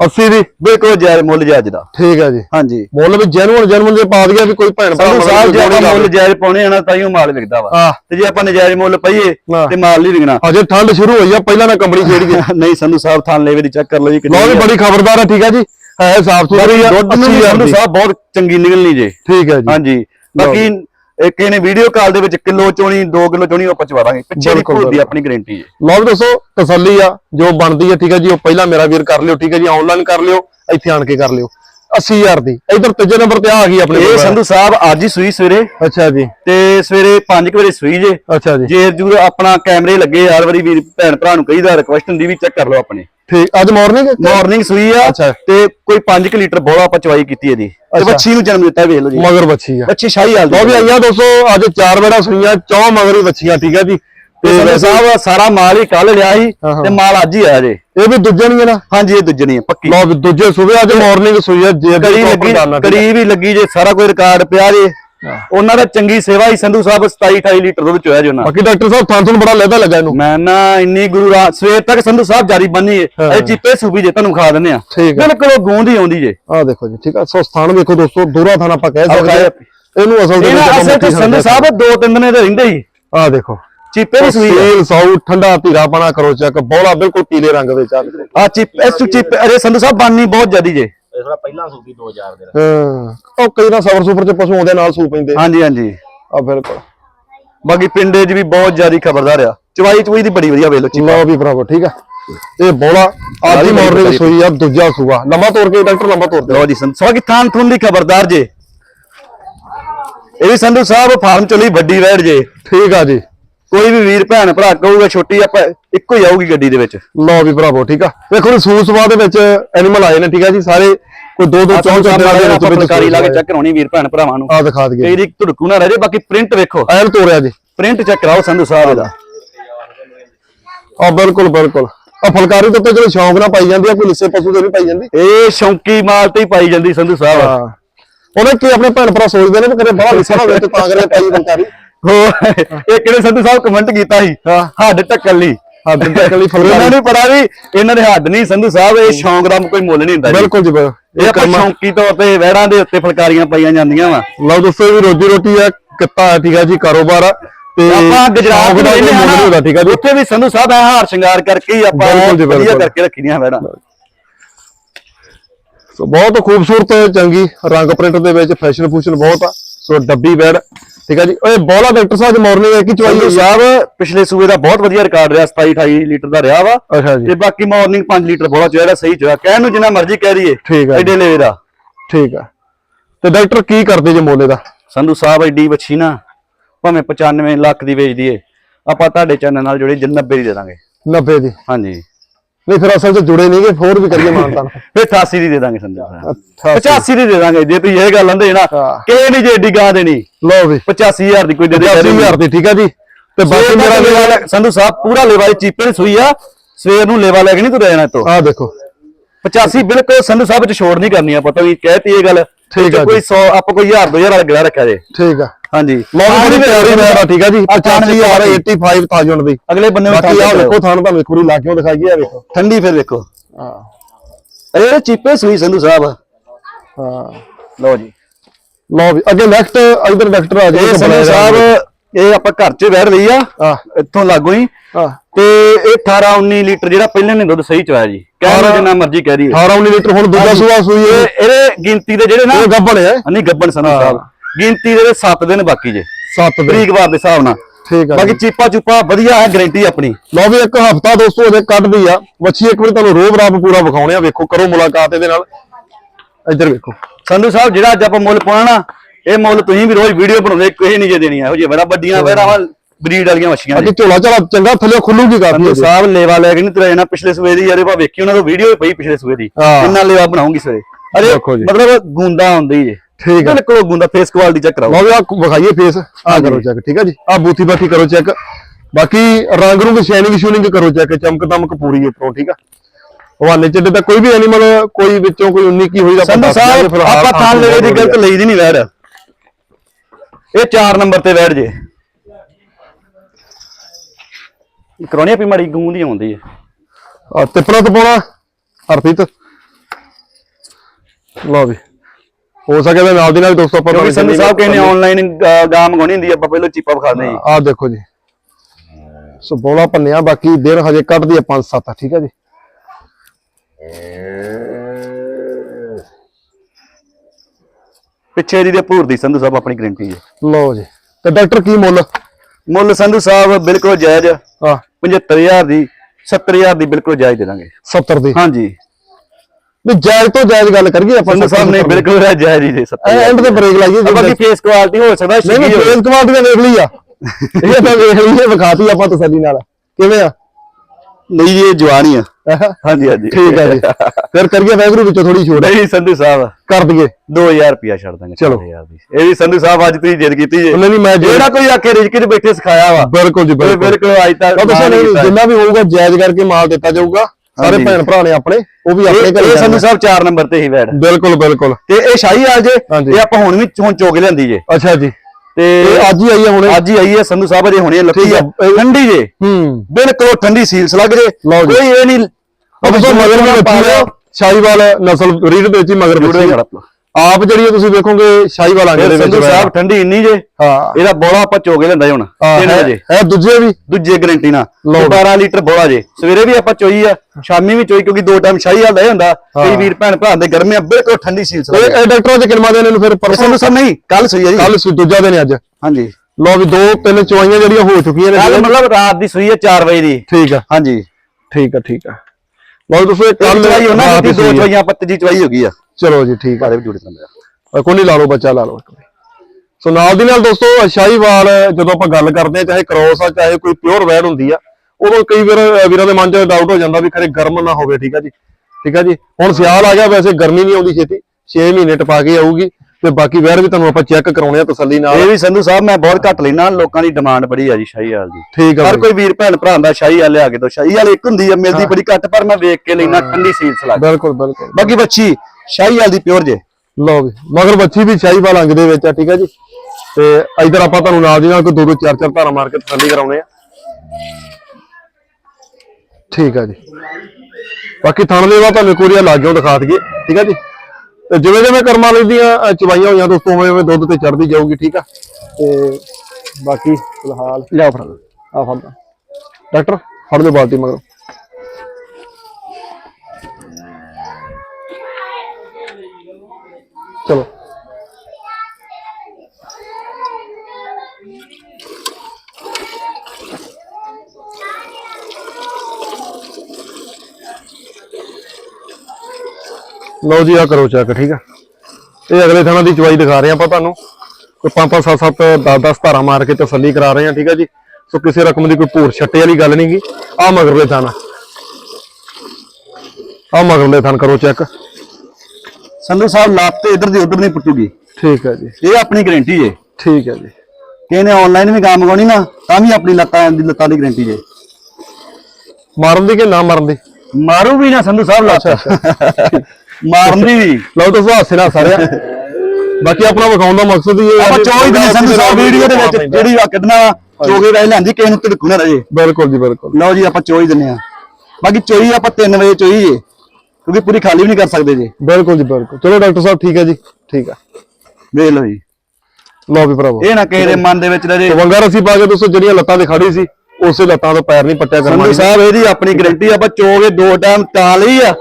80 ਦੀ? ਬਿਲਕੁਲ ਜਾਇਜ਼ ਮੁੱਲ ਜਾਇਜ਼ ਦਾ। ਠੀਕ ਆ ਜੀ। ਹਾਂਜੀ। ਮੁੱਲ ਵੀ ਜੈਨੂਅਲ ਜਨਮਨ ਦੇ ਪਾ ਦਈਏ ਵੀ ਕੋਈ ਭੈਣ ਭਰਾ ਸੰਧੂ ਸਾਹਿਬ ਜੇ ਆਪਾਂ ਮੁੱਲ ਜਾਇਜ਼ ਪਾਉਣੇ ਆ ਨਾ ਤਾਂ ਹੀ ਉਹ ਮਾਲ ਵਿਕਦਾ ਵਾ। ਹਾਂ। ਤੇ ਜੇ ਆਪਾਂ ਨਜਾਇਜ਼ ਮੁੱਲ ਪਈਏ ਹਾਂ। ਤੇ ਮਾਲ ਨਹੀਂ ਵਿਕਣਾ। ਅਜੇ ਠੰਡ ਸ਼ੁਰੂ ਹੋਈ ਆ ਪਹਿਲਾਂ ਨਾ ਕੰਬਣੀ ਛੇੜ ਗਈ। (laughs) ਨਹੀਂ ਸੰਧੂ ਸਾਹਿਬ ਥਾਨ ਲੈਵੇ ਦੀ ਚੈੱਕ ਕਰ ਲਓ ਜੀ ਲੋ ਵੀ ਬੜੀ ਖਬਰਦਾਰ ਆ ਠੀਕ ਆ ਜੀ। ਹੈ ਸਾਫ਼ ਸੁਥਰੀ ਆ ਦੁੱਧ ਨੂੰ ਵੀ 80000 ਸੰਧੂ ਦੀ। ਸਾਹਿਬ ਬਹੁਤ ਚੰਗੀ ਨਿਕਲਣੀ ਜੇ। ਠੀਕ ਹੈ ਜੀ। ਹਾਂਜੀ। ਬਾਕੀ ਇੱਕ ਇਹਨੇ ਵੀਡੀਓ ਕਾਲ ਦੇ ਵਿੱਚ ਕਿਲੋ ਚੋਣੀ 2 ਕਿਲੋ ਚੋਣੀ ਆਪਾਂ ਚਵਾ ਦਾਂਗੇ। ਪਿੱਛੇ ਦੀ ਖੋਦੀ ਆਪਣੀ ਗਾਰੰਟੀ ਹੈ। ਲਓ ਵੀ ਦੱਸੋ ਤਸੱਲੀ ਆ ਜੋ ਬਣਦੀ ਆ ਠੀਕ ਹੈ ਜੀ ਉਹ ਪਹਿਲਾਂ ਮੇਰਾ ਵੀਰ ਕਰ ਲਿਓ ਠੀਕ ਹੈ ਜੀ ਆਨਲਾਈਨ ਕਰ ਲਿਓ ਇੱਥੇ ਆਣ ਕੇ ਕਰ ਲਿਓ। 80000 ਦੀ। ਇਧਰ ਤੀਜੇ ਨੰਬਰ ਤੇ ਆ ਗਈ ਆਪਣੇ ਇਹ। ਸੰਧੂ ਸਾਹਿਬ ਅੱਜ ਹੀ ਸੂਈ ਸਵੇਰੇ। ਅੱਛਾ ਜੀ। ਤੇ ਸਵੇਰੇ 5 ਵਜੇ ਸੂਈ ਜੇ। ਅੱਛਾ ਜੀ। ਜੇ ਜੂਰ ਆਪਣਾ ਕੈਮਰੇ ਲੱਗੇ ਹਰ ਵਾਰੀ ਵੀਰ ਭੈਣ ਭਰਾ ਨੂੰ ਕਹੀਦਾ ਰਿਕਵੈਸਟ ਹੁੰਦੀ ਵੀ ਚੈੱਕ ਕਰ ਲਓ ਆਪਣੇ। ਠੀਕ ਅੱਜ ਮਾਰਨਿੰਗ ਮਾਰਨਿੰਗ ਸੂਈ ਆ ਅੱਛਾ। ਤੇ ਕੋਈ 5 ਲੀਟਰ ਬੋਲਾ ਆਪਾਂ ਚਵਾਈ ਕੀਤੀ ਇਹਦੀ ਤੇ ਅੱਛਾ। ਬੱਚੀ ਨੂੰ ਜਨਮ ਦਿੱਤਾ ਵੇਖ ਲਓ ਜੀ। ਮਗਰ ਬੱਚੀ ਆ। ਬੱਚੀ ਸ਼ਾਹੀ ਹਾਲ ਲਓ ਵੀ ਆਈਆਂ ਦੋਸਤੋ ਅੱਜ ਚਾਰ ਬੜਾ ਸੁਈਆਂ ਚੌ ਮਗਰ ਹੀ ਬੱਚੀਆਂ ਠੀਕ ਹੈ ਜੀ। ਤੇ ਸੰਧੂ ਸਾਹਿਬ ਸਾਰਾ ਮਾਲ ਹੀ ਕੱਲ ਲਿਆ ਸੀ ਹਾਂ, ਹਾਂ। ਤੇ ਮਾਲ ਅੱਜ ਹੀ ਆਇਆ ਜੇ। ਇਹ ਵੀ ਦੂਜੇ ਨਹੀਂ ਨਾ? ਹਾਂਜੀ ਇਹ ਦੂਜਣੀ ਹੈ ਪੱਕੀ। ਵੀ ਦੂਜੇ ਸੂਬੇ ਅੱਜ ਮਾਰਨਿੰਗ ਸੂਈ ਆ ਜੇ ਕੜੀ ਲੱਗੀ ਵੀ ਲੱਗੀ ਜੇ ਸਾਰਾ ਕੋਈ ਰਿਕਾਰਡ ਪਿਆ ਜੇ। ਉਹਨਾਂ ਦਾ ਚੰਗੀ ਸੇਵਾ ਹੀ ਸੰਧੂ ਸਾਹਿਬ 27 28 ਲੀਟਰ ਦੁੱਧ ਚੋਇਆ ਜੀ ਉਹਨਾਂ ਬਾਕੀ ਡਾਕਟਰ ਸਾਹਿਬ ਥਾਂਸਨ ਬੜਾ ਲੈਦਾ ਲੱਗਾ ਇਹਨੂੰ। ਮੈਂ ਨਾ ਇੰਨੀ ਗੁਰੂ ਰਾਤ ਸਵੇਰ ਤੱਕ ਸੰਧੂ ਸਾਹਿਬ ਜਾਰੀ ਬੰਨੀ ਏ। ਇਹ ਚੀਪੇ ਸੂਬੀ ਜੇ ਤੁਹਾਨੂੰ ਖਾ ਦਿੰਦੇ ਆ। ਬਿਲਕੁਲ ਉਹ ਗੂੰਦ ਹੀ ਆਉਂਦੀ ਜੇ। ਆ ਦੇਖੋ ਜੀ ਠੀਕ ਆ। ਸੋ ਸਥਾਨ ਵੇਖੋ ਦੋਸਤੋ ਦੂਰਾ ਥਾਨ ਆਪਾਂ ਕਹਿ ਆਹ ਸਕਦੇ ਇਹਨੂੰ ਅਸਲ ਦੇ ਆਪਾਂ ਅਸਲ ਮੁੱਠੀ ਸੰਧੂ ਸਾਹਿਬ ਦੋ ਤਿੰਨ ਦਿਨ ਦੇ ਰਹਿੰਦੇ ਹੀ। ਆ ਦੇਖੋ। ਚੀਪੇ ਦੀ ਸੂਈ। ਸੇਲ ਸਾਊ ਠੰਡਾ ਧੀਰਾ ਬਣਾ ਕਰੋ ਚੈੱਕ। ਬੋਲਾ ਬਿਲਕੁਲ ਪੀਲੇ ਰੰਗ ਵਿੱਚ ਆ ਆ ਚੀਪ ਇਸ ਚੀਪ ਅਰੇ ਸੰਧੂ ਸਾਹਿਬ ਬਾਨੀ ਬਹੁਤ ਜ਼ਿਆਦੀ ਜੇ। ਇਹ ਥੋੜਾ ਪਹਿਲਾਂ ਸੂਗੀ 2000 ਦੇ ਹਾਂ। ਉਹ ਕਈ ਨਾ ਸਬਰ ਸੁਪਰ ਚ ਪਸ਼ੂ ਆਉਂਦੇ ਨਾਲ ਸੂ ਪੈਂਦੇ ਹਾਂਜੀ ਹਾਂਜੀ। ਆ ਬਿਲਕੁਲ। ਬਾਕੀ ਪਿੰਡੇ 'ਚ ਵੀ ਬਹੁਤ ਜ਼ਿਆਦੀ ਖਬਰਦਾਰ ਆ। ਚਵਾਈ ਚਵਾਈ ਦੀ ਬੜੀ ਵਧੀਆ ਵੇਖ ਲੋ ਚੀਪ ਲਓ ਵੀ ਭਰਾਵੋ ਠੀਕ ਆ। ਇਹ ਬੋਲਾ ਅੱਜ ਹੀ ਮਾਰਨਿੰਗ ਸੋਈ ਆ ਦੂਜਾ ਸੂਆ। ਲੰਮਾ ਤੋੜ ਕੇ ਡਾਕਟਰ ਲੰਮਾ ਤੋੜ ਦੇ ਲੋ ਜੀ ਸਾਹਿਬ ਕੀ ਥਾਨ ਥੁਨ ਦੀ ਖਬਰਦਾਰ ਜੇ। ਇਹ ਵੀ ਸੰਧੂ ਸਾਹਿਬ ਫਾਰਮ ਚੋਂ ਲਈ ਵੱਡੀ ਵੈੜ ਜੇ। ਠੀਕ ਆ ਜੀ। ਕੋਈ ਵੀ ਵੀਰ ਭੈਣ ਭਰਾ ਕਹੂਗਾ ਛੋਟੀ ਆਪਾਂ ਇੱਕੋ ਹੀ ਆਊਗੀ ਗੱਡੀ ਦੇ ਵਿੱਚ। ਲਓ ਵੀ ਭਰਾਵੋ ਠੀਕ ਆ। ਵੇਖੋ ਸੂ ਸਵਾ ਦੇ ਵਿੱਚ ਐਨੀਮਲ ਆਏ ਨੇ ਠੀਕ ਆ ਜੀ ਸਾਰੇ ਕੋਈ ਦੋ ਦੋ ਚੌਂ ਚੌਂ ਦਿਨਾਂ ਦੇ ਵਿੱਚ ਫੁਲਕਾਰੀ ਲਾ ਕੇ ਚੈੱਕ ਕਰਾਉਣੀ ਵੀਰ ਭੈਣ ਭਰਾਵਾਂ ਨੂੰ। ਆ ਦਿਖਾ ਦਈਏ। ਕਈ ਦੀ ਧੜਕੂ ਨਾ ਰਹਿ ਜੇ ਬਾਕੀ ਪ੍ਰਿੰਟ ਵੇਖੋ। ਐਨ ਤੋਰਿਆ ਜੀ। ਪ੍ਰਿੰਟ ਚੈੱਕ ਕਰਾਓ ਸੰਧੂ ਸਾਹਿਬ ਦਾ। ਆ ਬਿਲਕੁਲ ਬਿਲਕੁਲ। ਆ ਫੁਲਕਾਰੀ ਤੋਂ ਜਦੋਂ ਸ਼ੌਂਕ ਨਾਲ ਪਾਈ ਜਾਂਦੀ ਆ ਕੋਈ ਲਿੱਸੇ ਪਸ਼ੂ ਤੇ ਵੀ ਪਾਈ ਜਾਂਦੀ। ਇਹ ਸ਼ੌਂਕੀ ਮਾਲ ਤੇ ਹੀ ਪਾਈ ਜਾਂਦੀ ਸੰਧੂ ਸਾਹਿਬ। ਹਾਂ। ਉਹਨੇ ਕੀ ਆਪਣੇ ਭੈਣ ਭਰਾ ਸੋਚਦੇ ਨੇ ਵੀ ਕਦੇ ਬਾਹਰ ਲਿੱਸਾ ਹੋਵੇ ਤੇ ਤਾਂ ਕਰੇ ਪਾਈ ਫੁਲਕਾਰੀ। ਹੋ ਇਹ ਕਿਹੜੇ ਸੰਧੂ ਸਾਹਿਬ ਕਮੈਂਟ ਕੀਤਾ ਸੀ? ਹਾਂ। ਹੱਡ ਟੱਕਣ ਲਈ। ਹੱਦ ਤੱਕ ਲਈ ਇਹਨਾਂ ਫੁਲਕਾਰੀ ਨੂੰ ਪਤਾ ਵੀ ਇਹਨਾਂ ਦੇ ਹੱਦ ਨਹੀਂ ਸੰਧੂ ਸਾਹਿਬ ਇਹ ਸ਼ੌਂਕ ਦਾ ਕੋਈ ਮੁੱਲ ਨਹੀਂ ਹੁੰਦਾ ਬਿਲਕੁਲ ਜੀ ਇਹ ਆਪਾਂ ਸ਼ੌਂਕੀ ਤੌਰ ਤੇ ਵਹਿੜਾਂ ਦੇ ਉੱਤੇ ਫੁਲਕਾਰੀਆਂ ਪਾਈਆਂ ਜਾਂਦੀਆਂ ਵਾ। ਲਓ ਦੋਸਤੋ ਵੀ ਰੋਜੀ ਰੋਟੀ ਆ ਕਿੱਤਾ ਹੈ ਠੀਕ ਆ ਜੀ ਕਾਰੋਬਾਰ ਆ ਤੇ ਆਪਾਂ ਗੁਜਰਾਤ ਦੇ ਰਹਿੰਦੇ ਹਾਂ ਠੀਕ ਆ ਜੀ। ਉੱਥੇ ਵੀ ਸੰਧੂ ਸਾਹਿਬ ਐ ਹਾਰ ਸ਼ਿੰਗਾਰ ਕਰਕੇ ਹੀ ਆਪਾਂ ਵਧੀਆ। ਕਰਕੇ ਰੱਖੀ ਦੀਆਂ ਵਹਿੜਾਂ। ਸੋ ਬਹੁਤ ਖੂਬਸੂਰਤ ਚੰਗੀ ਰੰਗ ਪ੍ਰਿੰਟ ਦੇ ਵਿੱਚ ਫੈਸ਼ਨ ਫੂਸ਼ਨ ਬਹੁਤ ਆ। ਸੋ ਡੱਬੀ ਬੈਡ ਠੀਕ ਆ ਜੀ। ਓਏ ਬੋਲਾ ਡਾਕਟਰ ਸਾਹਿਬ ਮਾਰਨਿੰਗ ਹੀ ਚਵਾਈ ਸੰਧੂ ਸਾਹਿਬ ਪਿਛਲੇ ਸੂਬੇ ਦਾ ਬਹੁਤ ਵਧੀਆ ਰਿਕਾਰਡ ਰਿਹਾ 27 28 ਲੀਟਰ ਦਾ ਰਿਹਾ ਵਾ। ਅੱਛਾ ਜੀ। ਤੇ ਬਾਕੀ ਮਾਰਨਿੰਗ 5 ਲੀਟਰ ਬੋਲਾ ਚੋਇਆ ਸਹੀ ਚੋਇਆ। ਕਹਿਣ ਨੂੰ ਜਿੰਨਾ ਮਰਜ਼ੀ ਕਹਿ ਠੀਕ ਜੀ। ਐਡੇ ਲੈਵੇ ਦਾ। ਠੀਕ ਆ। ਤੇ ਡਾਕਟਰ ਕੀ ਕਰਦੇ ਜੇ ਮੋਲੇ ਦਾ? ਸੰਧੂ ਸਾਹਿਬ ਐਡੀ ਵੱਛੀ ਨਾ ਭਾਵੇਂ 95 ਲੱਖ ਦੀ ਵੇਚ ਦਈਏ ਆਪਾਂ ਤੁਹਾਡੇ ਚੈਨਲ ਨਾਲ ਜੁੜੇ ਜਿੰਨ 90 ਦੀ ਦੇ ਦਾਂਗੇ। 90 ਦੀ। ਹਾਂਜੀ। ਨਹੀਂ ਫਿਰ ਅਸਲ 'ਚ ਜੁੜੇ ਨਹੀਂਗੇ ਹੋਰ ਵੀ ਕਰੀਏ ਮਾਨਤਾਨ (laughs) ਫਿਰ 88 ਦੀ ਦੇ ਦਾਂਗੇ 88 85 ਦੀ ਦੇ ਦਾਂਗੇ ਜੇ ਤੁਸੀਂ ਇਹ ਗੱਲ ਆਂਦੇ ਨਾ। ਕਿ ਨਹੀਂ ਜੇ ਏਡੀ ਗਾਂ ਦੇਣੀ ਲਓ ਵੀ। 85000 ਦੀ ਕੋਈ ਦੇ ਦੇ 80000 ਦੀ ਠੀਕ ਆ ਜੀ। ਤੇ ਬਾਕੀ ਮੇਰਾ ਲੇਵਾ ਸੰਧੂ ਸਾਹਿਬ ਪੂਰਾ ਲੇਵਾ ਚੀਪੇ ਸੂਈ ਆ। ਸਵੇਰ ਨੂੰ ਲੇਵਾ ਲੈ ਕੇ ਨਹੀਂ ਤੁਰਿਆ ਜਾਣਾ ਤੋਂ ਆ ਦੇਖੋ। 85 ਬਿਲਕੁਲ ਸੰਧੂ ਸਾਹਿਬ ਚ ਛੋੜ ਨਹੀਂ ਕਰਨੀ ਆਪਾਂ ਤਾਂ ਵੀ ਕਹਿਤੀ ਇਹ ਗੱਲ। ਠੀਕ ਆ ਕੋਈ 100 ਆਪਾਂ ਕੋਈ 1000 2000 ਵਾਲਾ ਗਿਲਾ ਰੱਖਿਆ ਜੇ। ਠੀਕ ਆ। ਹਾਂਜੀ। ਬੜੀ ਪਿਆਰੀ ਮੈਡ ਆ ਠੀਕ ਆ ਜੀ। 85000 85000 ਦੀ ਅਗਲੇ ਬੰਨੇ ਵਿੱਚ ਬਾਕੀ ਆ ਵੇਖੋ ਥਾਣ ਤੁਹਾਨੂੰ ਇੱਕ ਵਾਰੀ ਲਾ ਕੇ ਦਿਖਾਈਏ ਆ ਵੇਖੋ। ਠੰਡੀ ਫਿਰ ਵੇਖੋ। ਹਾਂ। ਇਹ ਚੀਪੇ ਸੂਈ ਸੰਧੂ ਸਾਹਿਬ। ਹਾਂ। ਲਓ ਜੀ। ਲਓ ਵੀ ਅੱਗੇ ਨੈਕਸਟ ਇਧਰ ਡਾਕਟਰ ਆ ਸੰਧੂ ਸਾਹਿਬ ਇਹ ਆਪਾਂ ਘਰ 'ਚ ਬੈਠ ਲਈ ਆ। ਇੱਥੋਂ ਲਾਗੋ ਹੀ। ਤੇ ਇਹ 18 19 ਲੀਟਰ ਜਿਹੜਾ ਪਹਿਲਾਂ ਨੇ ਦੁੱਧ ਸਹੀ ਚਵਾਇਆ ਜੀ। ਕਹਿ ਲਓ ਜਿੰਨਾ ਮਰਜ਼ੀ ਕਹਿ ਦਈਏ। 18 19 ਲੀਟਰ ਹੁਣ ਦੂਜਾ ਸੂਆ ਸੂਈ ਹੈ। ਇਹ ਇਹਦੇ ਗਿਣਤੀ ਦੇ ਜਿਹੜੇ ਨਾ ਇਹ ਗੱਬਣ ਹੈ। ਨਹੀਂ ਗੱਬਣ ਸੰਧੂ ਸਾਹਿਬ। ਗਿਣਤੀ ਦੇ 7 ਦਿਨ ਬਾਕੀ ਜੇ। 7 ਦੇ ਤਰੀਕ ਵਾਰ ਦੇ ਹਿਸਾਬ ਨਾਲ। ਠੀਕ ਆ ਬਾਕੀ ਜੀ। ਚੀਪਾ ਚੁਪਾ ਵਧੀਆ ਹੈ ਗਾਰੰਟੀ ਆਪਣੀ। ਲਓ ਵੀ ਇੱਕ ਹਫਤਾ ਦੋਸਤੋ ਉਹਦੇ ਕੱਢਦੀ ਆ। ਵੱਛੀ ਇੱਕ ਵਾਰੀ ਤੁਹਾਨੂੰ ਰੋਬ ਰਾਬ ਪੂਰਾ ਵਿਖਾਉਣੇ ਆ। ਵੇਖੋ ਕਰੋ ਮੁਲਾਕਾਤ ਇਹਦੇ ਨਾਲ। ਇੱਧਰ ਵੇਖੋ। ਸੰਧੂ ਸਾਹਿਬ ਜਿਹੜਾ ਅੱਜ ਆਪਾਂ ਮੁੱਲ ਪਾਉਣਾ ਇਹ ਮੁੱਲ ਤੁਸੀਂ ਵੀ ਰੋਜ਼ ਵੀਡੀਓ ਬਣਾਉਂਦੇ ਕੋਈ ਨਹੀਂ ਜੇ ਦੇਣੀ ਇਹੋ ਜਿਹੇ ਬੜਾ ਵੱਡੀਆਂ ਵੈਰਾਵਾਂ ਬਰੀਡ ਵਾਲੀਆਂ ਮੱਛੀਆਂ ਅੱਗੇ ਝੋਲਾ ਝਾਲਾ ਚੰਗਾ ਥੱਲੇ ਖੁੱਲੂਗੀ ਕਾਫੀ ਸੰਧੂ ਇਹਦੇ। ਸਾਹਿਬ ਲੇਵਾ ਲੈ ਕੇ ਨਹੀਂ ਤੁਰਿਆ ਜਾਣਾ ਪਿਛਲੇ ਸਵੇਰ ਦੀ ਯਾਰੇ ਬਾ ਵੇਖੀ ਉਹਨਾਂ ਤੋਂ ਵੀਡੀਓ ਪਈ ਪਿਛਲੇ ਸਵੇਰ ਦੀ। ਹਾਂ। ਇੰਨਾ ਲੇਵਾ ਬਣਾਉਂਗੀ ਸਵੇਰੇ। ਅਰੇ ਦੇਖੋ ਜੀ। ਮਤਲਬ ਗੁੰਦਾ ਹੁੰਦੀ ਜੇ। ਠੀਕ ਆ। ਬਿਲਕੁਲ ਗੁੰਦਾ ਫੇਸ ਕੁਆਲਿਟੀ ਚੈੱਕ ਕਰਾਓ। ਲਓ ਵੀ ਆ ਵਿਖਾਈਏ ਫੇਸ ਆ ਕਰੋ ਚੈੱਕ ਠੀਕ ਆ ਜੀ? ਆ ਬੂਥੀ ਬਾਥੀ ਕਰੋ ਚੈੱਕ ਬਾਕੀ ਰੰਗ ਰੁੰਗ ਸ਼ਾਈਨਿੰਗ ਸ਼ੂਨਿੰਗ ਕਰੋ ਚੈੱਕ ਚਮਕ ਦਮਕ ਪੂਰੀ ਇਤੋਂ ਠੀਕ ਆ? ਹਵਾਨੇ ਚੱਡੇ ਤਾਂ ਕੋਈ ਵੀ ਐਨੀਮਲ ਕੋਈ ਵਿੱਚੋਂ ਕੋਈ 19 ਕੀ ਹੋਈ ਸੰਧੂ ਦਿਆਂਗੇ, ਸਾਹਿਬ ਆਪਾਂ ਥਾਂ ਲੈਵੇ ਦੀ ਨੂੰ ਗਲਤ ਲਈ ਦੀ ਨਹੀਂ ਵੈੜ ਇਹ 4 ਨੰਬਰ ਤੇ ਵੈੜ ਜੇ। ਕਰਾਉਣੀ ਆਪੀ ਮਾੜੀ ਗੂੰ ਦੀ ਆਉਂਦੀ ਹੈ ਆ ਤਿਪਣਾ ਤਪਾਉਣਾ ਹਰਪ੍ਰੀਤ। ਲਓ ਵੀ ਹੋ ਸਕੇ ਤਾਂ ਨਾਲ ਦੀ ਨਾਲ ਦੋਸਤੋ ਆਪਾਂ ਕਿਉਂਕਿ ਸੰਧੂ ਸਾਹਿਬ ਕਹਿੰਦੇ ਆਨਲਾਈਨ ਗਾਂ ਮੰਗਾਉਣੀ ਹੁੰਦੀ ਆ, ਆਪਾਂ ਪਹਿਲਾਂ ਚੀਪਾ ਵਿਖਾਉਂਦੇ ਹਾਂ। ਆ ਦੇਖੋ ਜੀ। ਸੋ ਬੋਲਾ ਪੰਨਿਆ ਬਾਕੀ ਦਿਨ ਹਜੇ ਕੱਢਦੀ ਆ 5-7 ਠੀਕ ਆ ਜੀ। ਪਿੱਛੇ ਦੀ ਦੇ ਭੂਰ ਦੀ ਸੰਧੂ ਸਾਹਿਬ ਆਪਣੀ ਗਰੰਟੀ ਹੈ ਲਓ ਜੀ। ਤੇ ਡਾਕਟਰ ਕੀ ਮੁੱਲ? ਮੁੱਲ ਸੰਧੂ ਸਾਹਿਬ ਬਿਲਕੁਲ ਜਾਇਜ਼ ਆ। ਆ 75000 ਦੀ 70000 ਦੀ ਬਿਲਕੁਲ ਜਾਇਜ਼ ਦੇ ਦਾਂਗੇ। 70 ਦੀ? ਹਾਂਜੀ। ਵੀ ਜਾਇਜ਼ ਤੋਂ ਜਾਇਜ਼ ਗੱਲ ਕਰੀਏ ਆਪਾਂ ਸੰਧੂ ਸਾਹਿਬ ਨੇ ਬਿਲਕੁਲ ਜਾਇਜ਼ ਹੀ ਦੇ 70000 ਐਂਡ ਤੇ ਬ੍ਰੇਕ ਲਾਈਏ ਜੀ ਬਾਕੀ ਫੇਸ ਕੁਆਲਿਟੀ ਹੋ ਸਕਦਾ ਨਹੀਂ। ਫੇਸ ਕੁਆਲਿਟੀ ਤਾਂ ਵੇਖ ਲਈ ਆ। ਇਹ ਤਾਂ ਵੇਖ ਲਈ ਇਹ ਵਿਖਾਤੀ ਆਪਾਂ ਤਸੱਲੀ ਨਾਲ। ਕਿਵੇਂ ਆ? ਨਹੀਂ ਜੀ, ਇਹ ਜਵਾਨੀ ਆ। ਹੈਂ? ਹਾਂਜੀ ਹਾਂਜੀ। ਠੀਕ ਆ ਜੀ। ਫਿਰ ਕਰੀਏ ਵੈਗਰੂ ਵਿੱਚੋਂ ਥੋੜੀ ਛੋਟ। ਨਹੀਂ ਸੰਧੂ ਸਾਹਿਬ। ਕਰ ਦਈਏ। 2000 ਰੁਪਿਆ ਛੱਡ ਦਾਂਗੇ ਚਲੋ। 4000 ਦੀ। ਇਹ ਵੀ ਸੰਧੂ ਸਾਹਿਬ ਅੱਜ ਤੁਸੀਂ ਜਿੱਦ ਕੀਤੀ ਜੇ। ਨਹੀਂ ਮੈਂ ਜਿਹੜਾ ਕੋਈ ਆਖੇ ਰਿਜਕ ਚ ਬੈਠੇ ਸਿਖਾਇਆ ਵਾ। ਬਿਲਕੁਲ ਜੀ ਬਿਲਕੁਲ। ਬਿਲਕੁਲ ਅੱਜ ਤੱਕ। ਜਿੰਨਾ ਵੀ ਹੋਊਗਾ ਜਾਇਜ਼ ਕਰਕੇ ਮਾਲ ਦਿੱਤਾ ਜਾਊਗਾ। ਸਾਰੇ। ਭੈਣ ਭਰਾ ਨੇ ਆਪਣੇ ਉਹ ਵੀ ਆਪਣੇ ਘਰੇ ਇਹ ਸੰਧੂ। ਸਾਹਿਬ 4 ਨੰਬਰ ਤੇ ਹੀ ਵੈੜ ਬਿਲਕੁਲ ਬਿਲਕੁਲ। ਤੇ ਇਹ ਸ਼ਾਹੀ ਆ ਜੇ। ਇਹ ਆਪਾਂ ਹੁਣ ਵੀ ਹੁਣ ਚੋਕ ਲਿਆਂਦੀ ਜੇ। ਅੱਛਾ ਜੀ। ਤੇ ਅੱਜ ਹੀ ਆਈ ਆ ਹੁਣੇ। ਅੱਜ ਹੀ ਆਈ ਹੈ ਸੰਧੂ ਸਾਹਿਬ ਅਜੇ ਹੁਣੇ ਲੱਗੀ। ਇਹ- ਠੰਡੀ ਜੇ। ਹੂੰ। ਬਿਲਕੁਲ ਠੰਡੀ ਸੀਲਸ ਲੱਗ ਜੇ। ਲਓ। ਕੋਈ ਇਹ ਨਹੀਂ। ਉਹ ਮਗਰ ਵੀ ਬੱਚੀ ਆ ਸ਼ਾਹੀਵਾਲ ਨਸਲ ਰੀਡ ਦੇ ਵਿੱਚ ਹੀ ਮਗਰ ਜੁੜੇ। ਖੜਾ ਆਪ ਜਿਹੜੀ ਆ ਤੁਸੀਂ ਵੇਖੋਗੇ ਸ਼ਾਹੀਵਾਲ ਆਂਡੇ ਦੇ ਵਿੱਚ ਸੰਧੂ ਸਾਹਿਬ ਠੰਡੀ ਇੰਨੀ ਜੇ ਹਾਂ। ਇਹਦਾ ਬੋਲਾ ਆਪਾਂ ਚੋਕੇ ਲੈਂਦਾ ਹੁਣ ਹਾਂ, 3 ਹੈ- ਵਜੇ। ਹੈ ਦੂਜੇ ਵੀ? ਦੂਜੇ ਗਰੰਟੀ ਨਾਲ। ਲਓ ਤੇ ਜੀ। 12 ਲੀਟਰ ਬੋਲਾ ਜੇ। ਸਵੇਰੇ ਵੀ ਆਪਾਂ ਚੋਈ ਆ ਸ਼ਾਮੀ ਵੀ ਚੋਈ ਕਿਉਂਕਿ ਦੋ ਟਾਈਮ ਸ਼ਾਹੀ ਹਾਲ ਦਾ ਹੁੰਦਾ ਕਈ। ਵੀਰ ਭੈਣ ਭਰਾ ਦੇ ਗਰਮੀਆਂ ਬਿਲਕੁਲ ਠੰਡੀ ਸੀਲਸ ਇਹ ਇਹ ਡਾਕਟਰਾਂ ਦੇ ਕਿਲਮਾ ਦੇ ਇਹਨੂੰ ਫਿਰ ਪਰਸੋਂ ਸਾਹਿਬ ਨਹੀਂ ਕੱਲ ਸੋਈ ਆ ਜੀ। ਕੱਲ ਸੀ ਦੂਜਾ ਦਿਨ ਅੱਜ। ਹਾਂਜੀ। ਲਓ ਵੀ ਦੋ ਤਿੰਨ ਚਵਾਈਆਂ ਜਿਹੜੀਆਂ ਹੋ ਚੁੱਕੀਆਂ ਨੇ ਮਤਲਬ ਰਾਤ ਦੀ ਸੋਈ ਆ 4 ਵਜੇ ਦੀ। ਠੀਕ ਆ। ਹਾਂਜੀ। ਠੀਕ ਆ ਠੀਕ ਆ। ਲਓ ਤੁਸੀਂ ਕੱਲ ਚਵਾਈ ਉਹਨਾਂ ਦੀ ਦੋ ਚਵਾਈਆਂ ਪੱਤ ਦੀ ਚਵਾਈ ਹੋ ਗਈ ਆ। ਚਲੋ ਜੀ ਠੀਕ ਆ ਵੀ ਜੁੜੇ ਸੰਦੇ ਅ, ਕੋਈ ਨਹੀਂ ਲਾ ਲਓ ਬੱਚਾ ਲਾ ਲਓ ਵਾਰੀ। ਸੋ ਨਾਲ ਦੀ ਨਾਲ ਦੋਸਤੋ ਸ਼ਾਹੀਵਾਲ ਜਦੋਂ ਆਪਾਂ ਗੱਲ ਕਰਦੇ ਆ ਚਾਹੇ ਕ੍ਰੋਸ ਆ ਚਾਹੇ ਕੋਈ ਪਿਓਰ ਵੈਡ ਹੁੰਦੀ ਆ ਉਦੋਂ ਕਈ ਵਾਰ ਵੀਰਾਂ ਦੇ ਮਨ 'ਚ ਡਾਊਟ ਹੋ ਜਾਂਦਾ ਵੀ ਖਰੇ ਗਰਮ ਨਾ ਹੋਵੇ ਠੀਕ ਆ ਜੀ? ਠੀਕ ਆ ਜੀ? ਹੁਣ ਸਿਆਲ ਆ ਗਿਆ ਵੈਸੇ ਗਰਮੀ ਨਹੀਂ ਆਉਂਦੀ ਛੇਤੀ। 6 ਮਹੀਨੇ ਟਪਾ ਕੇ ਆਊਗੀ ਤੇ ਬਾਕੀ ਵੈਰ ਵੀ ਤੁਹਾਨੂੰ ਆਪਾਂ ਚੈੱਕ ਕਰਾਉਣੇ ਆ ਤਸੱਲੀ ਨਾਲ। ਇਹ ਵੀ ਸੰਧੂ ਸਾਹਿਬ ਮੈਂ ਬਹੁਤ ਘੱਟ ਲੈਣਾ ਲੋਕਾਂ ਦੀ ਡਿਮਾਂਡ ਬੜੀ ਆ ਜੀ ਸ਼ਾਹੀ ਹਾਲ ਦੀ। ਠੀਕ ਆ ਹਰ। ਕੋਈ ਵੀਰ ਭੈਣ ਭਰਾ ਦਾ ਸ਼ਾਹੀ ਹਾਲ ਲਿਆ ਕੇ ਦੋ ਸ਼ਾਹੀ ਹਾਲ ਇੱਕ ਹੁੰਦੀ ਆ ਮਿਲਦੀ ਬੜੀ ਘੱਟ ਪਰ ਮੈਂ ਵੇਖ ਕੇ ਲੈਣਾ ਠੰਡੀ ਸੀਲਸ ਲੱਗ ਬਿਲਕੁਲ ਬਿਲਕੁਲ। ਬਾਕੀ ਬੱਚੀ ਸ਼ਾਹੀ ਹਾਲ ਦੀ ਪਿਓਰ ਜੇ। ਲਓ ਵੀ ਮਗਰ ਬੱਚੀ ਵੀ ਸ਼ਾਹੀਵਾਲ ਅੰਗ ਦੇ ਵਿੱਚ ਆ ਠੀਕ ਆ ਜੀ। ਤੇ ਇਧਰ ਆਪਾਂ ਤੁਹਾਨੂੰ ਨਾਲ ਦੀ ਨਾਲ ਕੋਈ ਦੋ ਦੋ ਚਾਰ ਚਾਰ ਧਾਰਾ ਮਾਰ ਕੇ ਤਸੱਲੀ ਕਰਾਉਣੇ ਆ। ਠੀਕ ਆ ਜੀ। ਬਾਕੀ ਥਣ ਦੇ ਵਾ ਤੁਹਾਨੂੰ ਕੋਰੀਆ ਲਾਗਿਓ ਦਿਖਾ ਦਈਏ ਠੀਕ ਆ ਜੀ। ਤੇ ਜਿਵੇਂ ਜਿਵੇਂ ਕਰਮਾਂ ਦੀਆਂ ਚਵਾਈਆਂ ਹੋਈਆਂ ਦੋਸਤੋ ਉਵੇਂ ਉਵੇਂ ਦੁੱਧ ਤੇ ਚੜਦੀ ਜਾਊਗੀ ਠੀਕ ਆ। ਤੇ ਬਾਕੀ ਫਿਲਹਾਲ ਲਿਆਓ ਫੜ। ਆ ਫੜ ਡਾਕਟਰ ਫੜ ਲਓ ਬਾਲਟੀ ਮਗਰ। ਚਲੋ। ਲਓ ਜੀ ਆ ਕਰੋ ਚੈੱਕ ਠੀਕ ਆ? ਇਹ ਅਗਲੇ ਥਾਣਾ ਦੀ ਚਵਾਈ ਦਿਖਾ ਰਹੇ ਆਪਾਂ ਤੁਹਾਨੂੰ। ਕੋਈ 5 5 7 7 10 10 ਧਾਰਾ ਮਾਰ ਕੇ ਤਸੱਲੀ ਕਰਾ ਰਹੇ ਆ ਠੀਕ ਆ ਜੀ? ਸੋ ਕਿਸੇ ਰਕਮ ਦੀ ਕੋਈ ਭੂਰ ਛੱਟੇ ਵਾਲੀ ਗੱਲ ਨਹੀਂਗੀ ਆ ਮਗਰਲੇ ਥਾਣਾ। ਆ ਮਗਰਲੇ ਥਾਣ ਕਰੋ ਚੈੱਕ ਸੰਧੂ ਸਾਹਿਬ ਲੱਤ ਤੇ ਇਧਰ ਦੀ ਉਧਰ ਨਹੀਂ ਪੁੱਟੂਗੀ। ਠੀਕ ਹੈ ਜੀ। ਇਹ ਆਪਣੀ ਗਾਰੰਟੀ ਜੇ। ਠੀਕ ਹੈ ਜੀ। ਕਿਸੇ ਨੇ ਆਨਲਾਈਨ ਵੀ ਕੰਮ ਮੰਗਾਉਣੀ ਨਾ ਤਾਂ ਵੀ ਆਪਣੀ ਲੱਤਾਂ ਦੀ ਲੱਤਾਂ ਦੀ ਗਾਰੰਟੀ ਜੇ। ਮਾਰਨ ਦੀ ਕਿ ਨਾ ਮਾਰਨ ਦੀ? ਮਾਰੂ ਵੀ ਨਾ ਸੰਧੂ ਸਾਹਿਬ ਲੱਤ। ਮਾਰਨ ਦੀ ਵੀ। ਲਓ ਤੁਸੀਂ ਹਾਸੇ ਨਾਲ ਸਾਰਿਆ। ਬਾਕੀ ਆਪਣਾ ਵਿਖਾਉਣ ਦਾ ਮਕਸਦ ਹੀ ਇਹ ਹੈ ਆਪਾਂ ਚੋਈ ਦਿਨ ਸੰਧੂ ਸਾਹਿਬ ਵੀਡੀਓ ਦੇ ਵਿੱਚ ਜਿਹੜੀ ਆ ਕਿਦਨਾ ਚੋਗੇ ਵੈ ਲੈਂਦੀ ਕਿਸੇ ਨੂੰ ਧੜਕੂ ਨਾ ਰਹੇ। ਬਿਲਕੁਲ ਜੀ ਬਿਲਕੁਲ। ਲਓ ਜੀ ਆਪਾਂ ਚੋਈ ਦਿੰਨੇ ਆ। ਬਾਕੀ ਚੋਈ ਆਪਾਂ 3 ਵਜੇ ਚੋਈ ਜੇ। ਕਿਉਂਕਿ ਪੂਰੀ ਖਾਲੀ ਵੀ ਨਹੀਂ ਕਰ ਸਕਦੇ ਜੀ। ਬਿਲਕੁਲ ਜੀ ਬਿਲਕੁਲ। ਚਲੋ ਡਾਕਟਰ ਸਾਹਿਬ ਠੀਕ ਹੈ ਜੀ ਠੀਕ ਆ ਵੇਖ ਲਓ ਜੀ। ਲਓ ਵੀ ਭਰਾਵੋ। ਇਹ ਨਾ ਕਿਸੇ ਦੇ ਮਨ ਦੇ ਵਿੱਚ ਰਹੇ ਵੰਗਾ ਰਸੀ ਪਾ ਕੇ ਦੋਸਤੋ ਜਿਹੜੀਆਂ ਲੱਤਾਂ ਤੇ ਖੜੀ ਸੀ ਉਸੇ ਲੱਤਾਂ ਤੋਂ ਪੈਰ ਨਹੀਂ ਪੱਟਿਆ ਕਰਨਾ ਸੰਧੂ ਸਾਹਿਬ ਇਹਦੀ ਆਪਣੀ ਗਾਰੰਟੀ ਆਪਾਂ ਚੋਗੇ ਦੋ ਟਾਈਮ ਤਾਂ ਲਈ ਆ।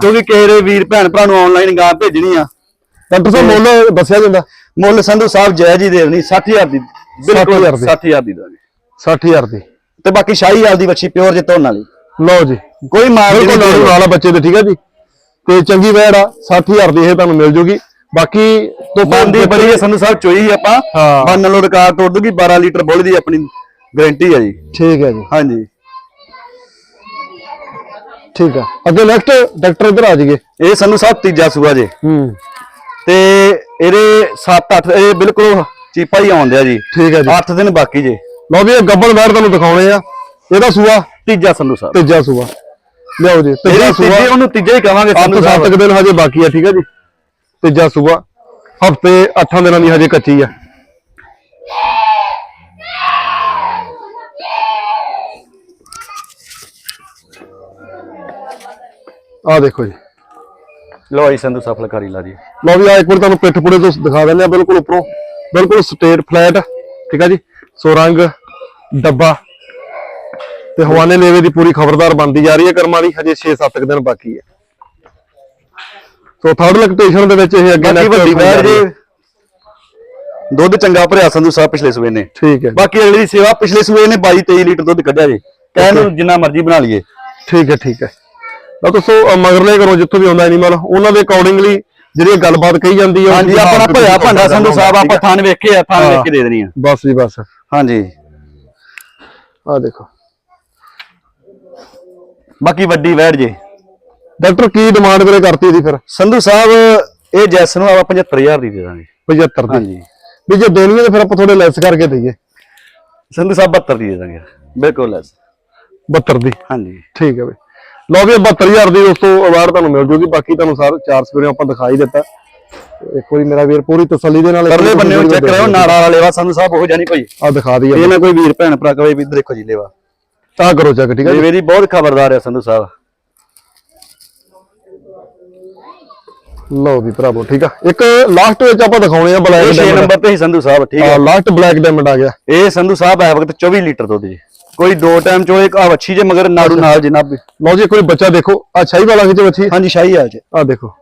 ਕਿਉਂਕਿ ਕਿਸੇ ਦੇ ਵੀਰ ਭੈਣ ਭਰਾ ਨੂੰ ਆਨਲਾਈਨ ਗਾਂ ਭੇਜਣੀ ਆ। ਡਾਕਟਰ ਸਾਹਿਬ ਮੁੱਲ ਦੱਸਿਆ ਜਾਂਦਾ? ਮੁੱਲ ਸੰਧੂ ਸਾਹਿਬ ਜੈ ਜੀ ਦੇਵਨੀ 60000 ਦੀ। ਬਿਲਕੁਲ 60,000 ਦੀ। 60000 ਦੀ ਦਾਂਗੇ 60000 ਦੀ। ਤੇ ਬਾਕੀ ਸ਼ਾਹੀ ਵਾਲ ਦੀ ਵੱਛੀ ਪਿਓਰ ਜੇ ਧੋਣ ਵਾਲੀ। ਲਓ ਜੀ। ਕੋਈ ਮਾਰ ਨਹੀਂ ਨਾਲ ਵਾਲਾ ਬੱਚੇ ਦੇ ਠੀਕ ਹੈ ਜੀ? ਤੇ ਚੰਗੀ ਵੈੜ ਆ 60000 ਦੀ ਇਹ ਤੁਹਾਨੂੰ ਮਿਲ ਜੂਗੀ। ਬਾਕੀ ਤੋਂ ਬੰਦੀ ਬੜੀ ਹੈ ਸੰਧੂ ਸਾਹਿਬ ਚੋਈ ਆਪਾਂ। ਹਾਂ। ਬੰਨ ਲੋ ਰਿਕਾਰਡ ਤੋੜ ਦੂਗੀ 12 ਲੀਟਰ ਬੋਲੀ ਦੀ ਆਪਣੀ ਗਾਰੰਟੀ ਹੈ ਜੀ। ਠੀਕ ਹੈ ਜੀ। ਹਾਂਜੀ। ਠੀਕ ਆ। ਅੱਗੇ ਨੈਕਸਟ ਡਾਕਟਰ ਇੱਧਰ ਆ ਜਾਈਏ। ਇਹ ਸੰਧੂ ਸਾਹਿਬ ਤੀਜਾ ਸੂਆ ਜੇ। ਹੂੰ। ਤੇ ਇਹਦੇ 7-8 ਇਹ ਬਿਲਕੁਲ ਚੀਪਾ ਹੀ ਆਉਂਦੇ ਆ ਜੀ। ਠੀਕ ਹੈ ਜੀ। 8 ਦਿਨ ਬਾਕੀ ਜੇ। ਲਓ ਵੀ ਇਹ ਗੱਬਲ ਵੈੜ ਤੁਹਾਨੂੰ ਦਿਖਾਉਣੇ ਆ। ਇਹਦਾ ਸੂਆ? ਤੀਜਾ ਸੰਧੂ ਸਾਹਿਬ ਤੀਜਾ ਸੂਆ। ਲਿਆਓ ਜੀ। ਤੀਜਾ ਸੂਆ ਤੀਜੇ ਉਹਨੂੰ ਤੀਜਾ ਹੀ ਕਵਾਂਗੇ ਅੱਠ ਸੰਧੂ ਸੱਤ ਸਾਹਿਬ ਕੁ ਦਿਨ ਹਜੇ ਬਾਕੀ ਆ ਠੀਕ ਹੈ ਜੀ? ਤੀਜਾ ਸੂਆ ਹਫ਼ਤੇ 8 ਦਿਨਾਂ ਦੀ ਹਜੇ ਕੱਚੀ ਆ। ਆ ਦੇਖੋ ਜੀ। ਲੋ ਜੀ ਸੰਧੂ ਸਾਹਿਬ ਫਲਕਾਰੀ ਲਾ ਦੀ ਲਓ ਵੀ ਆ ਇੱਕ ਵਾਰ ਤੁਹਾਨੂੰ ਪਿੱਠ ਪੁੜੇ ਤੋਂ ਦਿਖਾ ਦਿੰਦੇ ਆ ਬਿਲਕੁਲ ਉੱਪਰੋਂ। ਬਿਲਕੁਲ ਸਟੇਟ ਫਲੈਟ ਠੀਕ ਆ ਜੀ? ਸੋ ਰੰਗ ਡੱਬਾ ਤੇ ਹਵਾਨੇ ਲੇਵੇ ਦੀ ਪੂਰੀ ਖਬਰਦਾਰ ਬਣਦੀ ਜਾ ਰਹੀ ਹੈ ਕਰਮਾਂ ਦੀ ਹਜੇ 6-7 ਦਿਨ ਬਾਕੀ ਹੈ। ਸੋ ਥਰਡ ਲੈਕਟੇਸ਼ਨ ਦੇ ਵਿੱਚ ਇਹ ਅੱਗੇ ਬਾਕੀ ਵੱਡੀ ਹੋਣ ਜਾ। ਦੁੱਧ ਚੰਗਾ ਭਰਿਆ ਸੰਧੂ ਸਾਹਿਬ ਪਿਛਲੇ ਸੂਏ ਨੇ। ਠੀਕ ਹੈ ਬਾਕੀ ਅਗਲੀ ਦੀ ਸੇਵਾ ਪਿਛਲੇ ਸੂਏ ਨੇ 22 23 ਲੀਟਰ ਦੁੱਧ ਕੱਢਿਆ ਜੇ। ਕਹਿਣ ਨੂੰ ਜਿੰਨਾ ਮਰਜ਼ੀ ਬਣਾ ਲਈਏ। ਠੀਕ ਹੈ ਠੀਕ ਹੈ। ਲਓ ਦੋਸਤੋ ਮਗਰਲੇ ਘਰੋਂ ਜਿੱਥੋਂ ਵੀ ਆਉਂਦਾ ਐਨੀਮਲ ਉਹਨਾਂ ਦੇ ਅਕੋਰਡਿੰਗਲੀ ਜਿਹੜੀ ਗੱਲਬਾਤ ਕਹੀ ਜਾਂਦੀ ਹੈ ਹਾਂਜੀ ਆਪਣਾ ਭਰਿਆ ਭਾਂਡਾ ਸੰਧੂ ਸਾਹਿਬ ਆਪਾਂ ਥਾਨ ਵੇਖ ਕੇ ਆ ਥਾਨ ਵੇਖ ਕੇ ਦੇ ਦੇਣੀ ਆ। ਬਸ ਜੀ ਬਸ। ਹਾਂਜੀ। ਆ ਦੇਖੋ। ਬਾਕੀ ਵੱਡੀ ਵੈੜ ਜੇ। ਡਾਕਟਰ ਕੀ ਡਿਮਾਂਡ ਵੀਰੇ ਕਰਤੀ ਇਹਦੀ ਫਿਰ? ਸੰਧੂ ਸਾਹਿਬ ਇਹ ਜੈਸ ਨੂੰ ਆਪਾਂ 75000 ਦੀ ਦੇ ਦਾਂਗੇ। 75 ਦੀ। ਹਾਂਜੀ। ਵੀ ਜੇ ਦੇਣੀ ਹੈ ਤਾਂ ਫਿਰ ਆਪਾਂ ਥੋੜੇ ਲੈਸ ਕਰਕੇ ਦਈਏ। ਸੰਧੂ ਸਾਹਿਬ 72 ਦੀ ਦੇ ਦਾਂਗੇ। ਬਿਲਕੁਲ ਲੈਸ 72 ਦੀ। ਹਾਂਜੀ। ਠੀਕ ਹੈ ਬਈ। ਲਓ ਵੀ 72000 ਦੀ ਦੋਸਤੋ ਅਵਾਰਡ ਤੁਹਾਨੂੰ ਮਿਲ ਜੂਗੀ। ਬਾਕੀ ਤੁਹਾਨੂੰ ਸਾਰ ਚਾਰ ਸਵੇਰੇ ਆਪਾਂ ਦਿਖਾ ਹੀ ਦਿੱਤਾ। ਇੱਕ ਵਾਰੀ ਮੇਰਾ ਵੀਰ ਪੂਰੀ ਤਸੱਲੀ ਦੇ ਨਾਲ ਪਰਲੇ ਬੰਨੇ ਨੂੰ ਚੈੱਕ ਕਰਾਓ। ਨਾੜਾ ਵਾਲਾ ਲੇਵਾ ਸੰਧੂ ਸਾਹਿਬ ਉਹ ਜਾਨੀ ਭਾਈ। ਆ ਦਿਖਾ ਦਈਏ। ਇਹ ਨਾ ਕੋਈ ਵੀਰ ਭੈਣ ਭਰਾ ਕਵੇ ਵੀ ਦੇਖੋ ਜੀ ਲੇਵਾ ਆ ਕਰੋ ਚੈੱਕ ਠੀਕ ਹੈ ਜੀ? ਮੇਰੀ ਬਹੁਤ ਖਬਰਦਾਰ ਹੈ ਸੰਧੂ ਸਾਹਿਬ। ਲਓ ਵੀ ਭਰਾਵੋ ਠੀਕ ਆ। ਇੱਕ ਲਾਸਟ ਵਿੱਚ ਆਪਾਂ ਦਿਖਾਉਣੇ ਆ ਇਹ ਬਲੈਕ 6 ਨੰਬਰ ਤੇ ਹੀ ਸੰਧੂ ਸਾਹਿਬ ਠੀਕ ਹੈ ਆ ਲਾਸਟ ਬਲੈਕ ਡਾਇਮੰਡ ਆ ਗਿਆ। ਇਹ ਸੰਧੂ ਸਾਹਿਬ ਹੈ ਵਕਤ 24 ਲੀਟਰ ਦੁੱਧ ਜੀ। ਕੋਈ ਦੋ ਟਾਈਮ ਚੋਲੇ ਆ ਵੱਛੀ ਜੇ ਮਗਰ ਨਾੜੂ ਨਾਲ ਜਨਾਬ ਲਓ ਜੀ ਕੋਈ ਬੱਚਾ ਦੇਖੋ। ਆ ਛਾਈ ਵਾਲਾ ਖਿੱਚ ਬੱਚੀ ਹਾਂਜੀ ਸ਼ਾਹੀ ਆ ਜੀ। ਆ ਦੇਖੋ।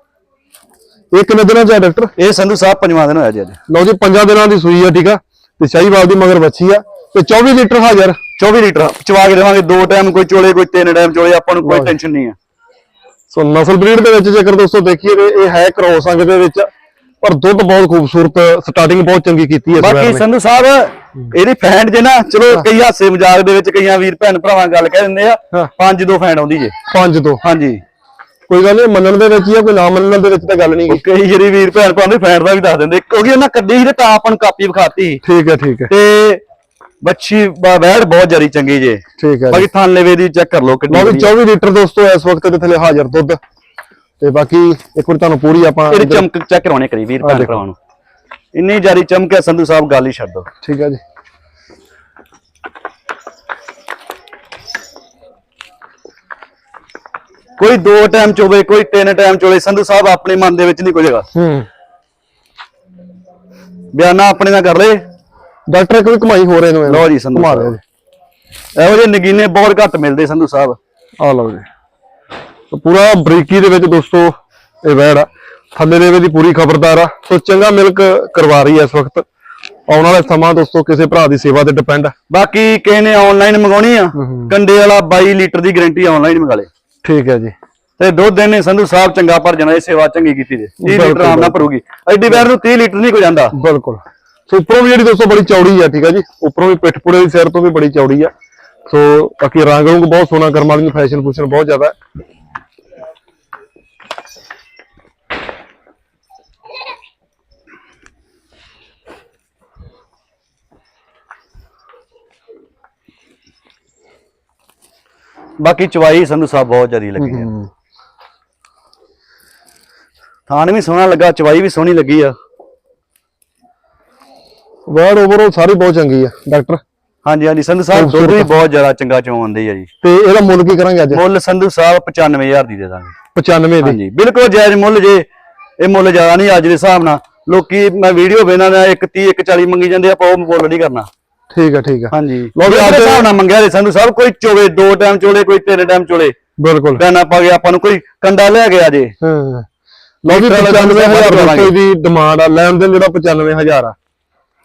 ਇਹ ਕਿੰਨੇ ਦਿਨਾਂ ਚ ਆ ਡਾਕਟਰ? ਇਹ ਸੰਧੂ ਸਾਹਿਬ ਪੰਜਵਾਂ ਦਿਨ ਹੋਇਆ ਜੀ ਅੱਜ। ਲਓ ਜੀ ਪੰਜਾਂ ਦਿਨਾਂ ਦੀ ਸੂਈ ਆ ਠੀਕ ਆ। ਤੇ ਸ਼ਾਹੀਵਾਲ ਦੀ ਮਗਰ ਬੱਚੀ ਆ। ਤੇ 24 ਲੀਟਰ ਹਾਜ਼ਰ। 24 ਲੀਟਰ ਚਵਾ ਕੇ ਦੇਵਾਂਗੇ ਦੋ ਟਾਈਮ ਕੋਈ ਚੋਲੇ ਕੋਈ ਤਿੰਨ ਟਾਈਮ ਚੋਲੇ ਆਪਾਂ ਨੂੰ ਕੋਈ। ਟੈਨਸ਼ਨ ਨਹੀਂ ਆ ਸੋ ਨਸਲ ਬਰੀਡ ਦੇ ਵਿੱਚ ਜੇਕਰ ਦੋਸਤੋ ਦੇਖੀਏ ਤੇ ਇਹ ਹੈ ਕ੍ਰੋਸ ਅੰਗ ਦੇ ਵਿੱਚ ਪਰ ਦੁੱਧ ਬਹੁਤ ਖੂਬਸੂਰਤ ਸਟਾਰਟਿੰਗ ਬਹੁਤ ਚੰਗੀ ਕੀਤੀ ਹੈ ਬਾਕੀ ਸੰਧੂ ਸਾਹਿਬ ਇਹਦੀ ਫੈਂਟ ਜੇ ਨਾ ਚਲੋ ਕਈ ਹਾਸੇ ਮਜ਼ਾਕ ਦੇ ਵਿੱਚ ਕਈਆਂ ਵੀਰ ਭੈਣ ਭਰਾਵਾਂ ਗੱਲ ਕਹਿ ਦਿੰਦੇ ਆ। ਪੰਜ ਦੋ ਫੈਂਟ ਆਉਂਦੀ ਜੇ। ਪੰਜ ਤੋਂ ਹਾਂਜੀ। ਕੋਈ ਗੱਲ ਨਹੀਂ ਮੰਨਣ ਦੇ ਵਿੱਚ ਹੀ ਆ ਕੋਈ ਨਾ ਮੰਨਣ ਦੇ ਵਿੱਚ ਤਾਂ ਗੱਲ ਨਹੀਂ। ਕਈ ਜਿਹੜੀ ਵੀਰ ਭੈਣ ਭਰਾ ਨੇ ਫੈਂਟ ਦਾ ਵੀ ਦੱਸ ਦਿੰਦੇ ਕਿਉਂਕਿ ਉਹਨਾਂ ਕੱਢੀ ਸੀ ਤੇ ਤਾਂ ਆਪਾਂ ਨੂੰ ਕਾਪੀ ਵਿਖਾਤੀ। ਠੀਕ ਹੈ ਠੀਕ ਹੈ। ਤੇ ਬੱਚੀ ਬ- ਵੈੜ ਬਹੁਤ ਜਰੀ ਚੰਗੀ ਜੇ। ਠੀਕ ਹੈ ਬਾਕੀ ਥਾਨ ਲੇਵੇ ਦੀ ਚੈੱਕ ਕਰ ਲਓ ਕਿੰਨੀ ਵਧੀਆ। 24 ਲੀਟਰ ਦੋਸਤੋ ਇਸ ਵਕਤ ਦੇ ਥੱਲੇ ਹਾਜ਼ਰ ਦੁੱਧ। ਤੇ ਬਾਕੀ ਇੱਕ ਵਾਰ ਤੁਹਾਨੂੰ ਪੂਰੀ ਆਪਾਂ ਇਹਦੀ ਚਮਕ ਚੈੱਕ ਕਰਾਉਣੇ ਕਰੀ ਵੀਰ ਭੈਣ। ਭਰਾਵਾਂ ਨੂੰ। ਇੰਨੀ ਜਾਰੀ ਚਮਕ ਹੈ ਸੰਧੂ ਸਾਹਿਬ ਗੱਲ ਹੀ ਛੱਡ ਦੋ ਠੀਕ ਹੈ ਜੀ। ਕੋਈ ਦੋ ਟਾਈਮ ਚੋਵੇ ਕੋਈ ਤਿੰਨ ਟਾਈਮ ਚੋਵੇ ਸੰਧੂ ਸਾਹਿਬ ਆਪਣੇ ਮਨ ਦੇ ਵਿੱਚ ਨਹੀਂ ਕੁਝ ਹੈਗਾ। ਹੂੰ। ਬਿਆਨਾ ਆਪਣੇ ਨਾਲ ਕਰ ਲੈ ਡਾਕਟਰ ਵੀ ਕਮਾਈ ਹੋ ਰਹੇ ਨੇ ਲਓ ਜੀ ਸੰਧੂ। ਦਿਓ ਜੀ ਇਹੋ ਜਿਹੇ ਨਗੀਨੇ ਬਹੁਤ ਘੱਟ ਮਿਲਦੇ ਸੰਧੂ ਸਾਹਿਬ। ਆ ਲਓ ਜੀ। ਪੂਰਾ ਬਰੀਕੀ ਦੇ ਵਿੱਚ ਦੋਸਤੋ ਇਹ ਵੈੜ ਆ। ਥੱਲੇ ਦੇ ਦੀ ਪੂਰੀ ਖਬਰਦਾਰ ਆ। ਸੋ ਚੰਗਾ ਮਿਲਕ ਕਰਵਾ ਰਹੀ ਹੈ ਇਸ ਵਕਤ। ਆਉਣ ਵਾਲਾ ਸਮਾਂ ਦੋਸਤੋ ਕਿਸੇ ਭਰਾ ਦੀ ਸੇਵਾ ਤੇ ਡਿਪੈਂਡ ਆ। ਬਾਕੀ ਕਿਸੇ ਨੇ ਆਨਲਾਈਨ ਮੰਗਾਉਣੀ ਆ ਕੰਡੇ ਵਾਲਾ 22 ਲੀਟਰ ਦੀ ਗਾਰੰਟੀ ਆਨਲਾਈਨ ਮੰਗਾ ਲੇ। ਠੀਕ ਹੈ ਜੀ। ਤੇ ਦੁੱਧ ਇਹਨੇ ਸੰਧੂ ਸਾਹਿਬ ਚੰਗਾ ਭਰ ਜਾਣਾ ਇਹ ਸੇਵਾ ਚੰਗੀ ਕੀਤੀ ਜੇ। 30 ਲੀਟਰ ਆਰਾਮ ਨਾਲ ਭਰੂਗੀ। ਐਡੀ ਵੈਰ ਨੂੰ 30 ਲੀਟਰ ਨਹੀਂ ਕੋ ਜਾਂਦਾ। ਬਿਲਕੁਲ। ਸੋ ਉੱਪਰੋਂ ਵੀ ਜਿਹੜੀ ਦੋਸਤੋ ਬੜੀ ਚੌੜੀ ਆ ਠੀਕ ਹੈ ਜੀ? ਉੱਪਰੋਂ ਵੀ ਪਿੱਠ ਪੁੜੇ ਦੀ ਸਿਰ ਤੋਂ ਵੀ ਬੜੀ ਚੌੜੀ ਆ। ਸੋ ਬਾਕੀ ਰੰਗ ਰੰਗ ਬਹੁਤ ਸੋਹਣਾ ਕਰਮ ਵਾਲੀ ਨੂੰ ਫੈਸ਼ਨ ਫੂਸ਼ਨ ਬਹੁਤ ਜ਼ਿਆਦਾ। ਹੈ ਬਾਕੀ ਚਵਾਈ ਸੰਧੂ ਸਾਹਿਬ ਬਹੁਤ ਜ਼ਿਆਦੀ ਲੱਗੀ ਆ। ਥਾਣ ਵੀ ਸੋਹਣਾ ਲੱਗਾ ਚਵਾਈ ਵੀ ਸੋਹਣੀ ਲੱਗੀ ਆ। ਵਰਡ ਓਵਰਆਲ ਸਾਰੀ ਬਹੁਤ ਚੰਗੀ ਆ ਡਾਕਟਰ ਹਾਂਜੀ ਹਾਂਜੀ ਸੰਧੂ ਸਾਹਿਬ ਦੁੱਧ ਵੀ ਬਹੁਤ ਜ਼ਿਆਦਾ ਚੰਗਾ ਚੋਂਦੇ ਆ ਜੀ। ਤੇ ਇਹਦਾ ਮੁੱਲ ਕੀ ਕਰਾਂਗੇ ਅੱਜ? ਮੁੱਲ ਸੰਧੂ ਸਾਹਿਬ 95000 ਦੀ ਦੇ ਦਾਂਗੇ। 95 ਦੀ। ਹਾਂਜੀ ਬਿਲਕੁਲ ਜਾਇਜ਼ ਮੁੱਲ ਜੇ ਇਹ ਮੁੱਲ ਜ਼ਿਆਦਾ ਨਹੀਂ ਅੱਜ ਦੇ ਹਿਸਾਬ ਨਾਲ। ਲੋਕੀ ਮੈਂ ਵੀਡੀਓ ਵੇਖਣਾ ਨਾ 130 140 ਮੰਗੀ ਜਾਂਦੇ ਆ, ਆਪਾਂ ਉਹ ਮੁੱਲ ਨਹੀਂ ਕਰਨਾ। ਠੀਕ ਹੈ ਠੀਕ ਹੈ ਹਾਂਜੀ। ਲਓ ਵੀ ਅੱਜ ਦੇ ਹਿਸਾਬ ਨਾਲ ਮੰਗਿਆ ਦੇ ਸੰਧੂ ਸਾਹਿਬ ਕੋਈ ਚੋਵੇ ਦੋ ਟਾਈਮ ਚੋਲੇ ਕੋਈ ਤਿੰਨ ਟਾਈਮ ਚੋਲੇ। ਬਿਲਕੁਲ। ਬੈਨਾ ਪਾ ਗਿਆ ਆਪਾਂ ਨੂੰ ਕੋਈ ਕੰਡਾ ਲੈ ਗਿਆ ਜੇ। ਹਾਂ। ਲਓ ਵੀ ਲੀਟਰ ਵਾਲਾ 95000 ਦੁੱਧ ਰੁਪਏ ਦੀ ਡਿਮਾਂਡ ਆ ਲੈਣ ਦੇਣ ਜਿਹੜਾ 95000 ਆ।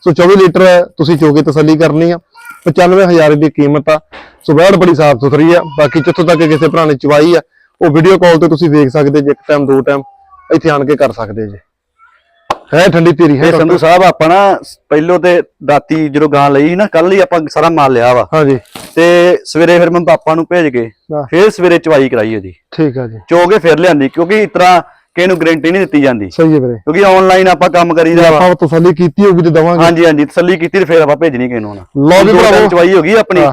ਸੋ 24 ਲੀਟਰ ਤੁਸੀਂ ਚੋ ਕੇ ਤਸੱਲੀ ਕਰਨੀ ਆ। 95000 ਦੀ ਕੀਮਤ ਆ। ਸੋ ਵੈੜ ਬੜੀ ਸਾਫ਼ ਸੁਥਰੀ ਆ। ਬਾਕੀ ਜਿੱਥੋਂ ਤੱਕ ਕਿਸੇ ਭਰਾ ਨੇ ਚਵਾਈ ਆ ਉਹ ਵੀਡੀਓ ਕਾਲ ਤੇ ਤੁਸੀਂ ਵੇਖ ਸਕਦੇ ਜੇ ਇੱਕ ਟਾਈਮ ਦੋ ਟਾਈਮ ਇੱਥੇ ਆਣ ਕੇ ਕਰ ਸਕਦੇ ਜੇ। ਹੈ ਠੰਡੀ ਧੀਰੀ ਹੈ ਸੰਧੂ ਸਾਹਿਬ ਆਪਾਂ ਨਾ ਪਹਿਲੋਂ ਤੇ ਰਾਤੀ ਜਦੋਂ ਗਾਂ ਲਈ ਸੀ ਨਾ ਕੱਲ ਹੀ ਆਪਾਂ ਸਾਰਾ ਮਾਲ ਲਿਆ ਵਾ। ਹਾਂਜੀ। ਤੇ ਸਵੇਰੇ ਫਿਰ ਮੈਂ ਪਾਪਾ ਨੂੰ ਭੇਜ ਕੇ। ਫਿਰ ਸਵੇਰੇ ਚਵਾਈ ਕਰਾਈ ਉਹਦੀ। ਠੀਕ ਆ ਜੀ। ਚੋ ਕੇ ਫਿਰ ਲਿਆਂਦੀ ਕਿਉਂਕਿ ਇਸ ਤਰ੍ਹਾਂ ਕਿਸੇ ਨੂੰ ਗਾਰੰਟੀ ਨਹੀਂ ਦਿੱਤੀ ਜਾਂਦੀ। ਸਹੀ ਹੈ ਵੀਰੇ। ਕਿਉਂਕਿ ਆਨਲਾਈਨ ਆਪਾਂ ਕੰਮ ਕਰੀਦਾ ਵਾ। ਆਪਾਂ ਤਸੱਲੀ ਕੀਤੀ ਹੋਊਗੀ ਤੇ ਦਵਾਂਗੇ। ਹਾਂਜੀ ਹਾਂਜੀ ਤਸੱਲੀ ਕੀਤੀ ਤੇ ਫਿਰ ਆਪਾਂ ਭੇਜਣੀ ਕਿਸੇ ਨੂੰ ਨਾ ਲਓ ਵੀ ਭਰਾਵੋ। ਚਵਾਈ ਹੋ ਗਈ ਆਪਣੀ।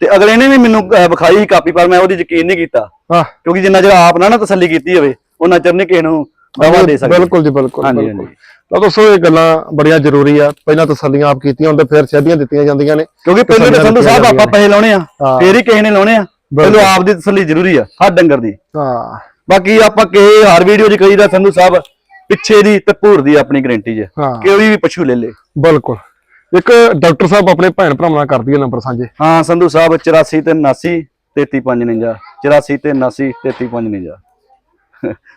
ਤੇ ਅਗਲੇ ਨੇ ਵੀ ਮੈਨੂੰ ਵਿਖਾਈ ਸੀ ਕਾਪੀ ਪਰ ਮੈਂ ਉਹਦੀ ਯਕੀਨ ਨਹੀਂ ਕੀਤਾ। ਹਾਂ। ਕਿਉਂਕਿ ਜਿੰਨਾ ਚਿਰ ਆਪ ਨਾ ਨਾ ਤਸੱਲੀ ਕੀਤੀ ਹੋਵੇ ਉਹਨਾਂ ਚਿਰ ਨਹੀਂ ਕਿਸੇ ਨੂੰ ਦਵਾ ਦੇ ਸਕਦੇ। ਬਿਲਕੁਲ ਜੀ ਬਿਲਕੁਲ ਹਾਂਜੀ। ਹਾਂਜੀ। ਤਾਂ ਦੋਸਤੋ ਇਹ ਗੱਲਾਂ ਬੜੀਆਂ ਜ਼ਰੂਰੀ ਆ। ਪਹਿਲਾਂ ਤਸੱਲੀਆਂ ਆਪ ਕੀਤੀਆਂ ਹੁੰਦੇ ਫਿਰ ਸਿੱਧੀਆਂ ਦਿੱਤੀਆਂ ਜਾਂਦੀਆਂ ਨੇ। ਕਿਉਂਕਿ ਪਹਿਲੇ ਤਾਂ ਸੰਧੂ ਸਾਹਿਬ ਆਪਾਂ ਪੈਸੇ ਲਾਉਣੇ ਆ। ਫੇਰ ਹੀ ਕਿਸੇ ਨੇ ਲਾਉਣੇ ਆ। ਪਹਿਲਾਂ ਆਪ ਦੀ ਤਸੱਲੀ ਜ਼ਰੂਰੀ ਆ ਹਰ ਡੰਗਰ ਦੀ। ਹਾਂ। ਬਾਕੀ ਆਪਾਂ ਕਿਸੇ ਹਰ ਵੀਡੀਓ 'ਚ ਕਹੀਦਾ ਸੰਧੂ ਸਾਹਿਬ ਪਿੱਛੇ ਦੀ ਤੇ ਭੂਰ ਦੀ ਆਪਣੀ ਗਾਰੰਟੀ ਹਾਂ। ਕੋਈ ਵੀ ਪਸ਼ੂ ਲੈ ਲੇ। ਬਿਲਕੁਲ। ਇੱਕ ਡਾਕਟਰ ਸਾਹਿਬ ਆਪਣੇ ਭੈਣ ਭਰਾਵਾਂ ਨਾਲ ਕਰਦੀ ਹੈ ਨੰਬਰ ਸਾਂਝੇ। ਹਾਂ ਸੰਧੂ ਸਾਹਿਬ 84 ਤੇ 79 33549 84 ਤੇ 79 33549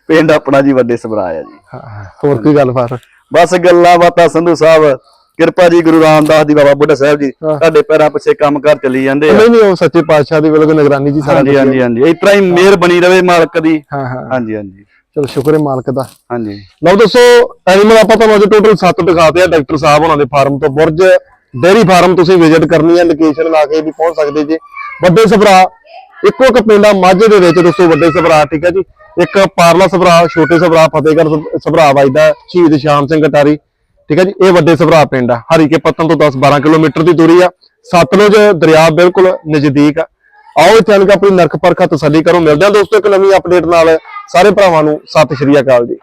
ਪਿੰਡ ਆਪਣਾ ਜੀ ਵੱਡੇ ਸਭਰਾ ਆ ਜੀ। ਹਾਂ, ਹੋਰ ਕੀ ਗੱਲ ਬਾਤ? ਬਸ ਗੱਲਾਂ ਬਾਤਾਂ ਸੰਧੂ ਸਾਹਿਬ। ਕਿਰਪਾ ਜੀ ਗੁਰੂ ਰਾਮਦਾਸ ਦੀ ਬਾਬਾ ਬੁੱਢਾ ਸਾਹਿਬ ਜੀ। ਤੁਹਾਡੇ ਪੈਰਾਂ ਪਿੱਛੇ ਕੰਮ ਕਰ ਚੱਲੀ ਜਾਂਦੇ ਆ। ਨਹੀਂ ਨਹੀਂ ਉਹ ਸੱਚੇ ਪਾਤਸ਼ਾਹ ਦੀ ਬਿਲਕੁਲ ਨਿਗਰਾਨੀ ਜੀ ਸਾਰਾ ਹਾਂਜੀ ਹਾਂਜੀ ਹਾਂਜੀ। ਇਸ ਤਰ੍ਹਾਂ ਹੀ ਮਿਹਰ ਬਣੀ ਰਵੇ ਮਾਲਕ ਦੀ। ਹਾਂ ਹਾਂ। ਹਾਂਜੀ ਹਾਂਜੀ। ਚਲੋ ਸ਼ੁਕਰ ਹੈ ਮਾਲਕ ਦਾ। ਹਾਂਜੀ। ਲਓ ਦੱਸੋ ਐਨੀਮਲ ਆਪਾਂ ਤੁਹਾਨੂੰ ਅੱਜ ਟੋਟਲ 7 ਦਿਖਾਤੇ ਆ ਡਾਕਟਰ ਸਾਹਿਬ ਉਹਨਾਂ ਦੇ ਫਾਰਮ ਤੋਂ। ਬੁਰਜ ਡੇਰੀ ਫਾਰਮ ਤੁਸੀਂ ਵਿਜ਼ਿਟ ਕਰਨੀ ਹੈ ਲੋਕੇਸ਼ਨ ਲਾ ਕੇ ਵੀ ਪਹੁੰਚ ਸਕਦੇ ਜੀ। ਵੱਡੇ ਸਭਰਾ ਇੱਕੋ ਇੱਕ ਪਿੰਡਾ ਮਾਝੇ ਦੇ ਵਿੱਚ ਦੱਸੋ ਵੱਡੇ ਸਭਰਾ ਠੀਕ ਹੈ ਜੀ। ਇੱਕ ਪਾਰਲਾ ਸਭਰਾ ਛੋਟੇ ਸਭਰਾ ਫਤਿਹਗੜ੍ਹ ਸਭ- ਸਭਰਾ ਵੱਜਦਾ ਸ਼ਹੀਦ ਸ਼ਾਮ ਸਿੰਘ ਕਟਾਰੀ ਠੀਕ ਹੈ ਜੀ, ਇਹ ਵੱਡੇ ਸਭਰਾ ਪਿੰਡ ਆ। ਹਰੀਕੇ ਪੱਤਨ ਤੋਂ 10 12 ਕਿਲੋਮੀਟਰ ਦੀ ਦੂਰੀ ਆ। ਸਤਲੁਜ ਦਰਿਆ ਬਿਲਕੁਲ ਨਜ਼ਦੀਕ ਆ। ਆਓ ਇੱਥੇ ਆਣ ਆਪਣੀ ਨਰਕ ਪਰਖਾ ਤਸੱਲੀ ਕਰੋ। ਮਿਲਦੇ ਹਾਂ ਦੋਸਤੋ ਇੱਕ ਨਵੀਂ ਅਪਡੇਟ ਨਾਲ। ਸਾਰੇ ਭਰਾਵਾਂ ਨੂੰ ਸਤਿ ਸ਼੍ਰੀ ਅਕਾਲ ਜੀ।